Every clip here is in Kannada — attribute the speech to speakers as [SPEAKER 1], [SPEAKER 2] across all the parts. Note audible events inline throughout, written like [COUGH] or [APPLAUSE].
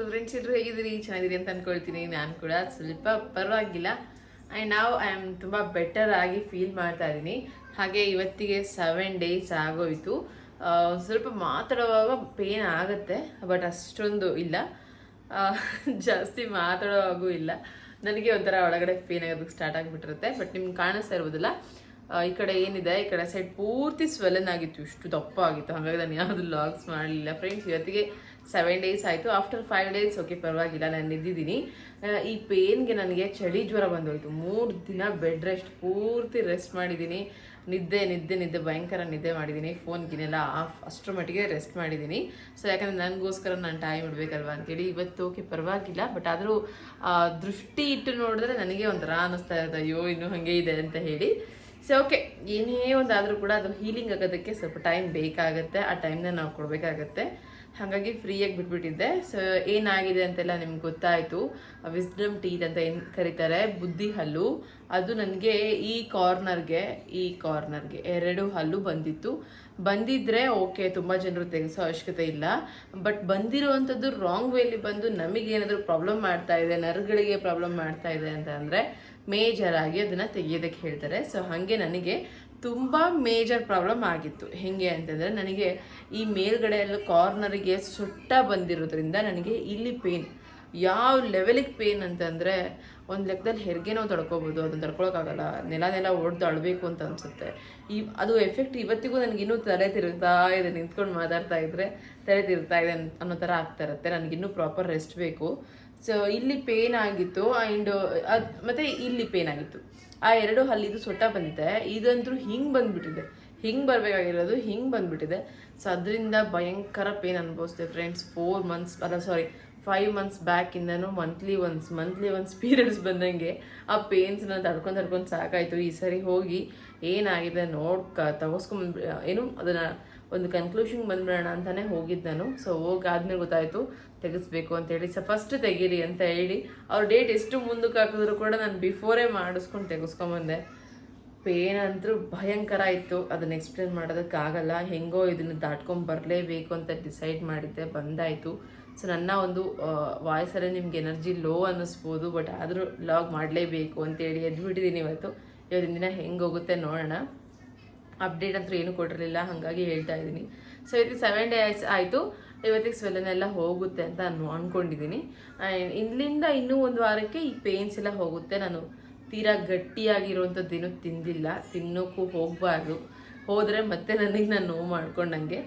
[SPEAKER 1] ಸೊ ಫ್ರೆಂಡ್ಸ್ ಎಲ್ಲರೂ ಹೇಗಿದ್ದೀರಿ? ಚೆನ್ನಾಗಿದ್ದೀರಿ ಅಂತ ಅನ್ಕೊಳ್ತೀನಿ ನಾನು ಕೂಡ. ಸ್ವಲ್ಪ ಪರವಾಗಿಲ್ಲ. ಆ್ಯಂಡ್ ನಾವು ಐ ಆಮ್ ತುಂಬ ಬೆಟರ್ ಆಗಿ ಫೀಲ್ ಮಾಡ್ತಾ ಇದ್ದೀನಿ. ಹಾಗೆ ಇವತ್ತಿಗೆ ಸೆವೆನ್ ಡೇಸ್ ಆಗೋಯ್ತು. ಸ್ವಲ್ಪ ಮಾತಾಡುವಾಗ ಪೇನ್ ಆಗುತ್ತೆ ಬಟ್ ಅಷ್ಟೊಂದು ಇಲ್ಲ. ಜಾಸ್ತಿ ಮಾತಾಡೋವಾಗೂ ಇಲ್ಲ. ನನಗೆ ಒಂಥರ ಒಳಗಡೆ ಪೇನ್ ಆಗೋದಕ್ಕೆ ಸ್ಟಾರ್ಟ್ ಆಗಿಬಿಟ್ಟಿರುತ್ತೆ ಬಟ್ ನಿಮ್ಗೆ ಕಾಣಿಸ್ತಾ ಇರೋದಿಲ್ಲ ಈ ಕಡೆ ಏನಿದೆ, ಈ ಕಡೆ ಸೈಡ್ ಪೂರ್ತಿ ಸ್ವೆಲ್ಲನ್ ಆಗಿತ್ತು. ಇಷ್ಟು ದಪ್ಪ ಆಗಿತ್ತು. ಹಾಗಾಗಿ ನಾನು ಯಾವುದು ಲಾಗ್ಸ್ ಮಾಡಲಿಲ್ಲ. ಫ್ರೆಂಡ್ಸ್ ಇವತ್ತಿಗೆ ಸೆವೆನ್ ಡೇಸ್ ಆಯಿತು. ಆಫ್ಟರ್ ಫೈವ್ ಡೇಸ್ ಓಕೆ ಪರವಾಗಿಲ್ಲ, ನಾನು ಇದ್ದಿದ್ದೀನಿ ಈ ಪೇನ್ಗೆ ನನಗೆ ಚಳಿ ಜ್ವರ ಬಂದೋಯ್ತು. ಮೂರು ದಿನ ಬೆಡ್ ರೆಸ್ಟ್ ಪೂರ್ತಿ ರೆಸ್ಟ್ ಮಾಡಿದ್ದೀನಿ. ನಿದ್ದೆ ನಿದ್ದೆ ನಿದ್ದೆ, ಭಯಂಕರ ನಿದ್ದೆ ಮಾಡಿದ್ದೀನಿ. ಫೋನ್ ಗಿನೆಲ್ಲ ಆಫ್ ಅಷ್ಟರ ಮಟ್ಟಿಗೆ ರೆಸ್ಟ್ ಮಾಡಿದ್ದೀನಿ. ಸೊ ಯಾಕಂದರೆ ನನಗೋಸ್ಕರ ನಾನು ಟೈಮ್ ಇಡಬೇಕಲ್ವಾ ಅಂತೇಳಿ ಇವತ್ತು ಓಕೆ ಪರವಾಗಿಲ್ಲ. ಬಟ್ ಆದರೂ ದೃಷ್ಟಿ ಇಟ್ಟು ನೋಡಿದ್ರೆ ನನಗೆ ಒಂಥರ ಅನ್ನಿಸ್ತಾ ಇರುತ್ತೆ ಅಯ್ಯೋ, ಇನ್ನೂ ಹಾಗೆ ಇದೆ ಅಂತ ಹೇಳಿ. ಸೊ ಓಕೆ ಏನೇ ಒಂದಾದರೂ ಕೂಡ ಅದು ಹೀಲಿಂಗ್ ಆಗೋದಕ್ಕೆ ಸ್ವಲ್ಪ ಟೈಮ್ ಬೇಕಾಗುತ್ತೆ. ಆ ಟೈಮ್ನ ನಾವು ಕೊಡಬೇಕಾಗತ್ತೆ. ಹಾಗಾಗಿ ಫ್ರೀಯಾಗಿ ಬಿಟ್ಬಿಟ್ಟಿದ್ದೆ. ಸೊ ಏನಾಗಿದೆ ಅಂತೆಲ್ಲ ನಿಮ್ಗೆ ಗೊತ್ತಾಯಿತು. ವಿಸ್ಡಮ್ ಟೀತ್ ಅಂತ ಏನು ಕರೀತಾರೆ? ಬುದ್ಧಿ ಹಲ್ಲು. ಅದು ನನಗೆ ಈ ಕಾರ್ನರ್ಗೆ ಈ ಕಾರ್ನರ್ಗೆ ಎರಡು ಹಲ್ಲು ಬಂದಿತ್ತು. ಬಂದಿದ್ರೆ ಓಕೆ ತುಂಬ ಜನರು ತೆಗೆಸೋ ಅವಶ್ಯಕತೆ ಇಲ್ಲ. ಬಟ್ ಬಂದಿರುವಂಥದ್ದು ರಾಂಗ್ ವೇಲಿ ಬಂದು ನಮಗೇನಾದರೂ ಪ್ರಾಬ್ಲಮ್ ಮಾಡ್ತಾ ಇದೆ, ನರ್ಗಳಿಗೆ ಪ್ರಾಬ್ಲಮ್ ಮಾಡ್ತಾ ಇದೆ ಅಂತ ಅಂದರೆ ಮೇಜರ್ ಆಗಿ ಅದನ್ನು ತೆಗೆಯೋದಕ್ಕೆ ಹೇಳ್ತಾರೆ. ಸೊ ಹಾಗೆ ನನಗೆ ತುಂಬ ಮೇಜರ್ ಪ್ರಾಬ್ಲಮ್ ಆಗಿತ್ತು. ಹೆಂಗೆ ಅಂತಂದರೆ ನನಗೆ ಈ ಮೇಲ್ಗಡೆ ಎಲ್ಲ ಕಾರ್ನರಿಗೆ ಸುಟ್ಟ ಬಂದಿರೋದ್ರಿಂದ ನನಗೆ ಇಲ್ಲಿ ಪೇನ್, ಯಾವ ಲೆವೆಲಿಗೆ ಪೇನ್ ಅಂತಂದರೆ ಒಂದು ಲೆಕ್ಕದಲ್ಲಿ ಹೆರಿಗೆ ನಾವು ತಡ್ಕೋಬೋದು, ಅದನ್ನು ತಡ್ಕೊಳಕ್ಕಾಗಲ್ಲ, ನೆಲ ನೆಲ ಒಡೆದು ಅಳಬೇಕು ಅಂತ ಅನಿಸುತ್ತೆ. ಈ ಅದು ಎಫೆಕ್ಟ್ ಇವತ್ತಿಗೂ ನನಗಿನ್ನೂ ತಲೆ ತಿರುಗ್ತಾ ಇದೆ, ನಿಂತ್ಕೊಂಡು ಮಾತಾಡ್ತಾ ಇದ್ದರೆ ತಲೆ ತಿರುಗ್ತಾ ಇದೆ ಅನ್- ಅನ್ನೋ ಥರ ಆಗ್ತಾ ಇರುತ್ತೆ ನನಗಿನ್ನೂ ಪ್ರಾಪರ್ ರೆಸ್ಟ್ ಬೇಕು. ಸೊ ಇಲ್ಲಿ ಪೇನ್ ಆಗಿತ್ತು ಆ್ಯಂಡ್ ಅದು, ಮತ್ತು ಇಲ್ಲಿ ಪೇನ್ ಆಗಿತ್ತು. ಆ ಎರಡು ಹಲ್ಲಿದು ಸೊಟ್ಟ ಬಂದಿದೆ. ಇದಂತೂ ಹಿಂಗೆ ಬಂದ್ಬಿಟ್ಟಿದೆ. ಹಿಂಗೆ ಬರಬೇಕಾಗಿರೋದು ಹಿಂಗೆ ಬಂದ್ಬಿಟ್ಟಿದೆ. ಸೊ ಅದರಿಂದ ಭಯಂಕರ ಪೇನ್ ಅನುಭವಿಸಿದೆ ಫ್ರೆಂಡ್ಸ್ ಫೋರ್ ಮಂತ್ಸ್ ಅಲ್ಲ sorry five months ಬ್ಯಾಕಿಂದನೂ monthly once monthly once periods ಬಂದಂಗೆ ಆ ಪೇನ್ಸ್ನ ತಡ್ಕೊಂಡು ತಡ್ಕೊಂಡು ಸಾಕಾಯಿತು. ಈ ಸರಿ ಹೋಗಿ ಏನಾಗಿದೆ ನೋಡ್ಕ ತಗೋಸ್ಕೊಂಡ್ ಏನು, ಅದನ್ನು ಒಂದು ಕನ್ಕ್ಲೂಷನ್ ಬಂದ್ಬಿಡೋಣ ಅಂತಾನೆ ಹೋಗಿದ್ದು ನಾನು. ಸೊ ಹೋಗಾದ್ಮೇಲೆ ಗೊತ್ತಾಯಿತು. ತೆಗೆಸ್ಬೇಕು ಅಂತ ಹೇಳಿ, ಸೊ ಫಸ್ಟ್ ತೆಗೀರಿ ಅಂತ ಹೇಳಿ, ಅವ್ರ ಡೇಟ್ ಎಷ್ಟು ಮುಂದಕ್ಕೆ ಹಾಕಿದ್ರು ಕೂಡ ನಾನು ಬಿಫೋರೇ ಮಾಡಿಸ್ಕೊಂಡು ತೆಗೆಸ್ಕೊಂಬಂದೆ. ಪೇನ್ ಅಂತೂ ಭಯಂಕರ ಇತ್ತು. ಅದನ್ನ ಎಕ್ಸ್ಪ್ಲೇನ್ ಮಾಡೋದಕ್ಕಾಗಲ್ಲ. ಹೆಂಗೋ ಇದನ್ನು ದಾಟ್ಕೊಂಡು ಬರಲೇಬೇಕು ಅಂತ ಡಿಸೈಡ್ ಮಾಡಿದ್ದೆ, ಬಂದಾಯಿತು. ಸೊ ನನ್ನ ಒಂದು ವಾಯ್ಸಲ್ಲೇ ನಿಮ್ಗೆ ಎನರ್ಜಿ ಲೋ ಅನ್ನಿಸ್ಬೋದು ಬಟ್ ಆದರೂ ಲಾಗ್ ಮಾಡಲೇಬೇಕು ಅಂತೇಳಿ ಎದ್ಬಿಟ್ಟಿದ್ದೀನಿ ಇವತ್ತು. ಇವತ್ತಿನ ದಿನ ಹೆಂಗೆ ಹೋಗುತ್ತೆ ನೋಡೋಣ. ಅಪ್ಡೇಟ್ ಅಂತೂ ಏನು ಕೊಟ್ಟಿರಲಿಲ್ಲ, ಹಾಗಾಗಿ ಹೇಳ್ತಾ ಇದ್ದೀನಿ. ಸೊ ಇದು ಸೆವೆನ್ ಡೇಸ್ ಆಯಿತು. ಇವತ್ತಿಗೆ ಸ್ವೆಲ್ಲನೆಲ್ಲ ಹೋಗುತ್ತೆ ಅಂತ ನಾನು ಅಂದ್ಕೊಂಡಿದ್ದೀನಿ ಇಲ್ಲಿಂದ ಇನ್ನೂ ಒಂದು ವಾರಕ್ಕೆ ಈ ಪೇನ್ಸ್ ಎಲ್ಲ ಹೋಗುತ್ತೆ. ನಾನು ತೀರಾ ಗಟ್ಟಿಯಾಗಿರುವಂಥದ್ದು ಏನೂ ತಿಂದಿಲ್ಲ. ತಿನ್ನೋಕ್ಕೂ ಹೋಗಬಾರ್ದು. ಹೋದರೆ ಮತ್ತೆ ನನಗೆ ನಾನು ನೋವು ಮಾಡ್ಕೊಂಡಂಗೆ.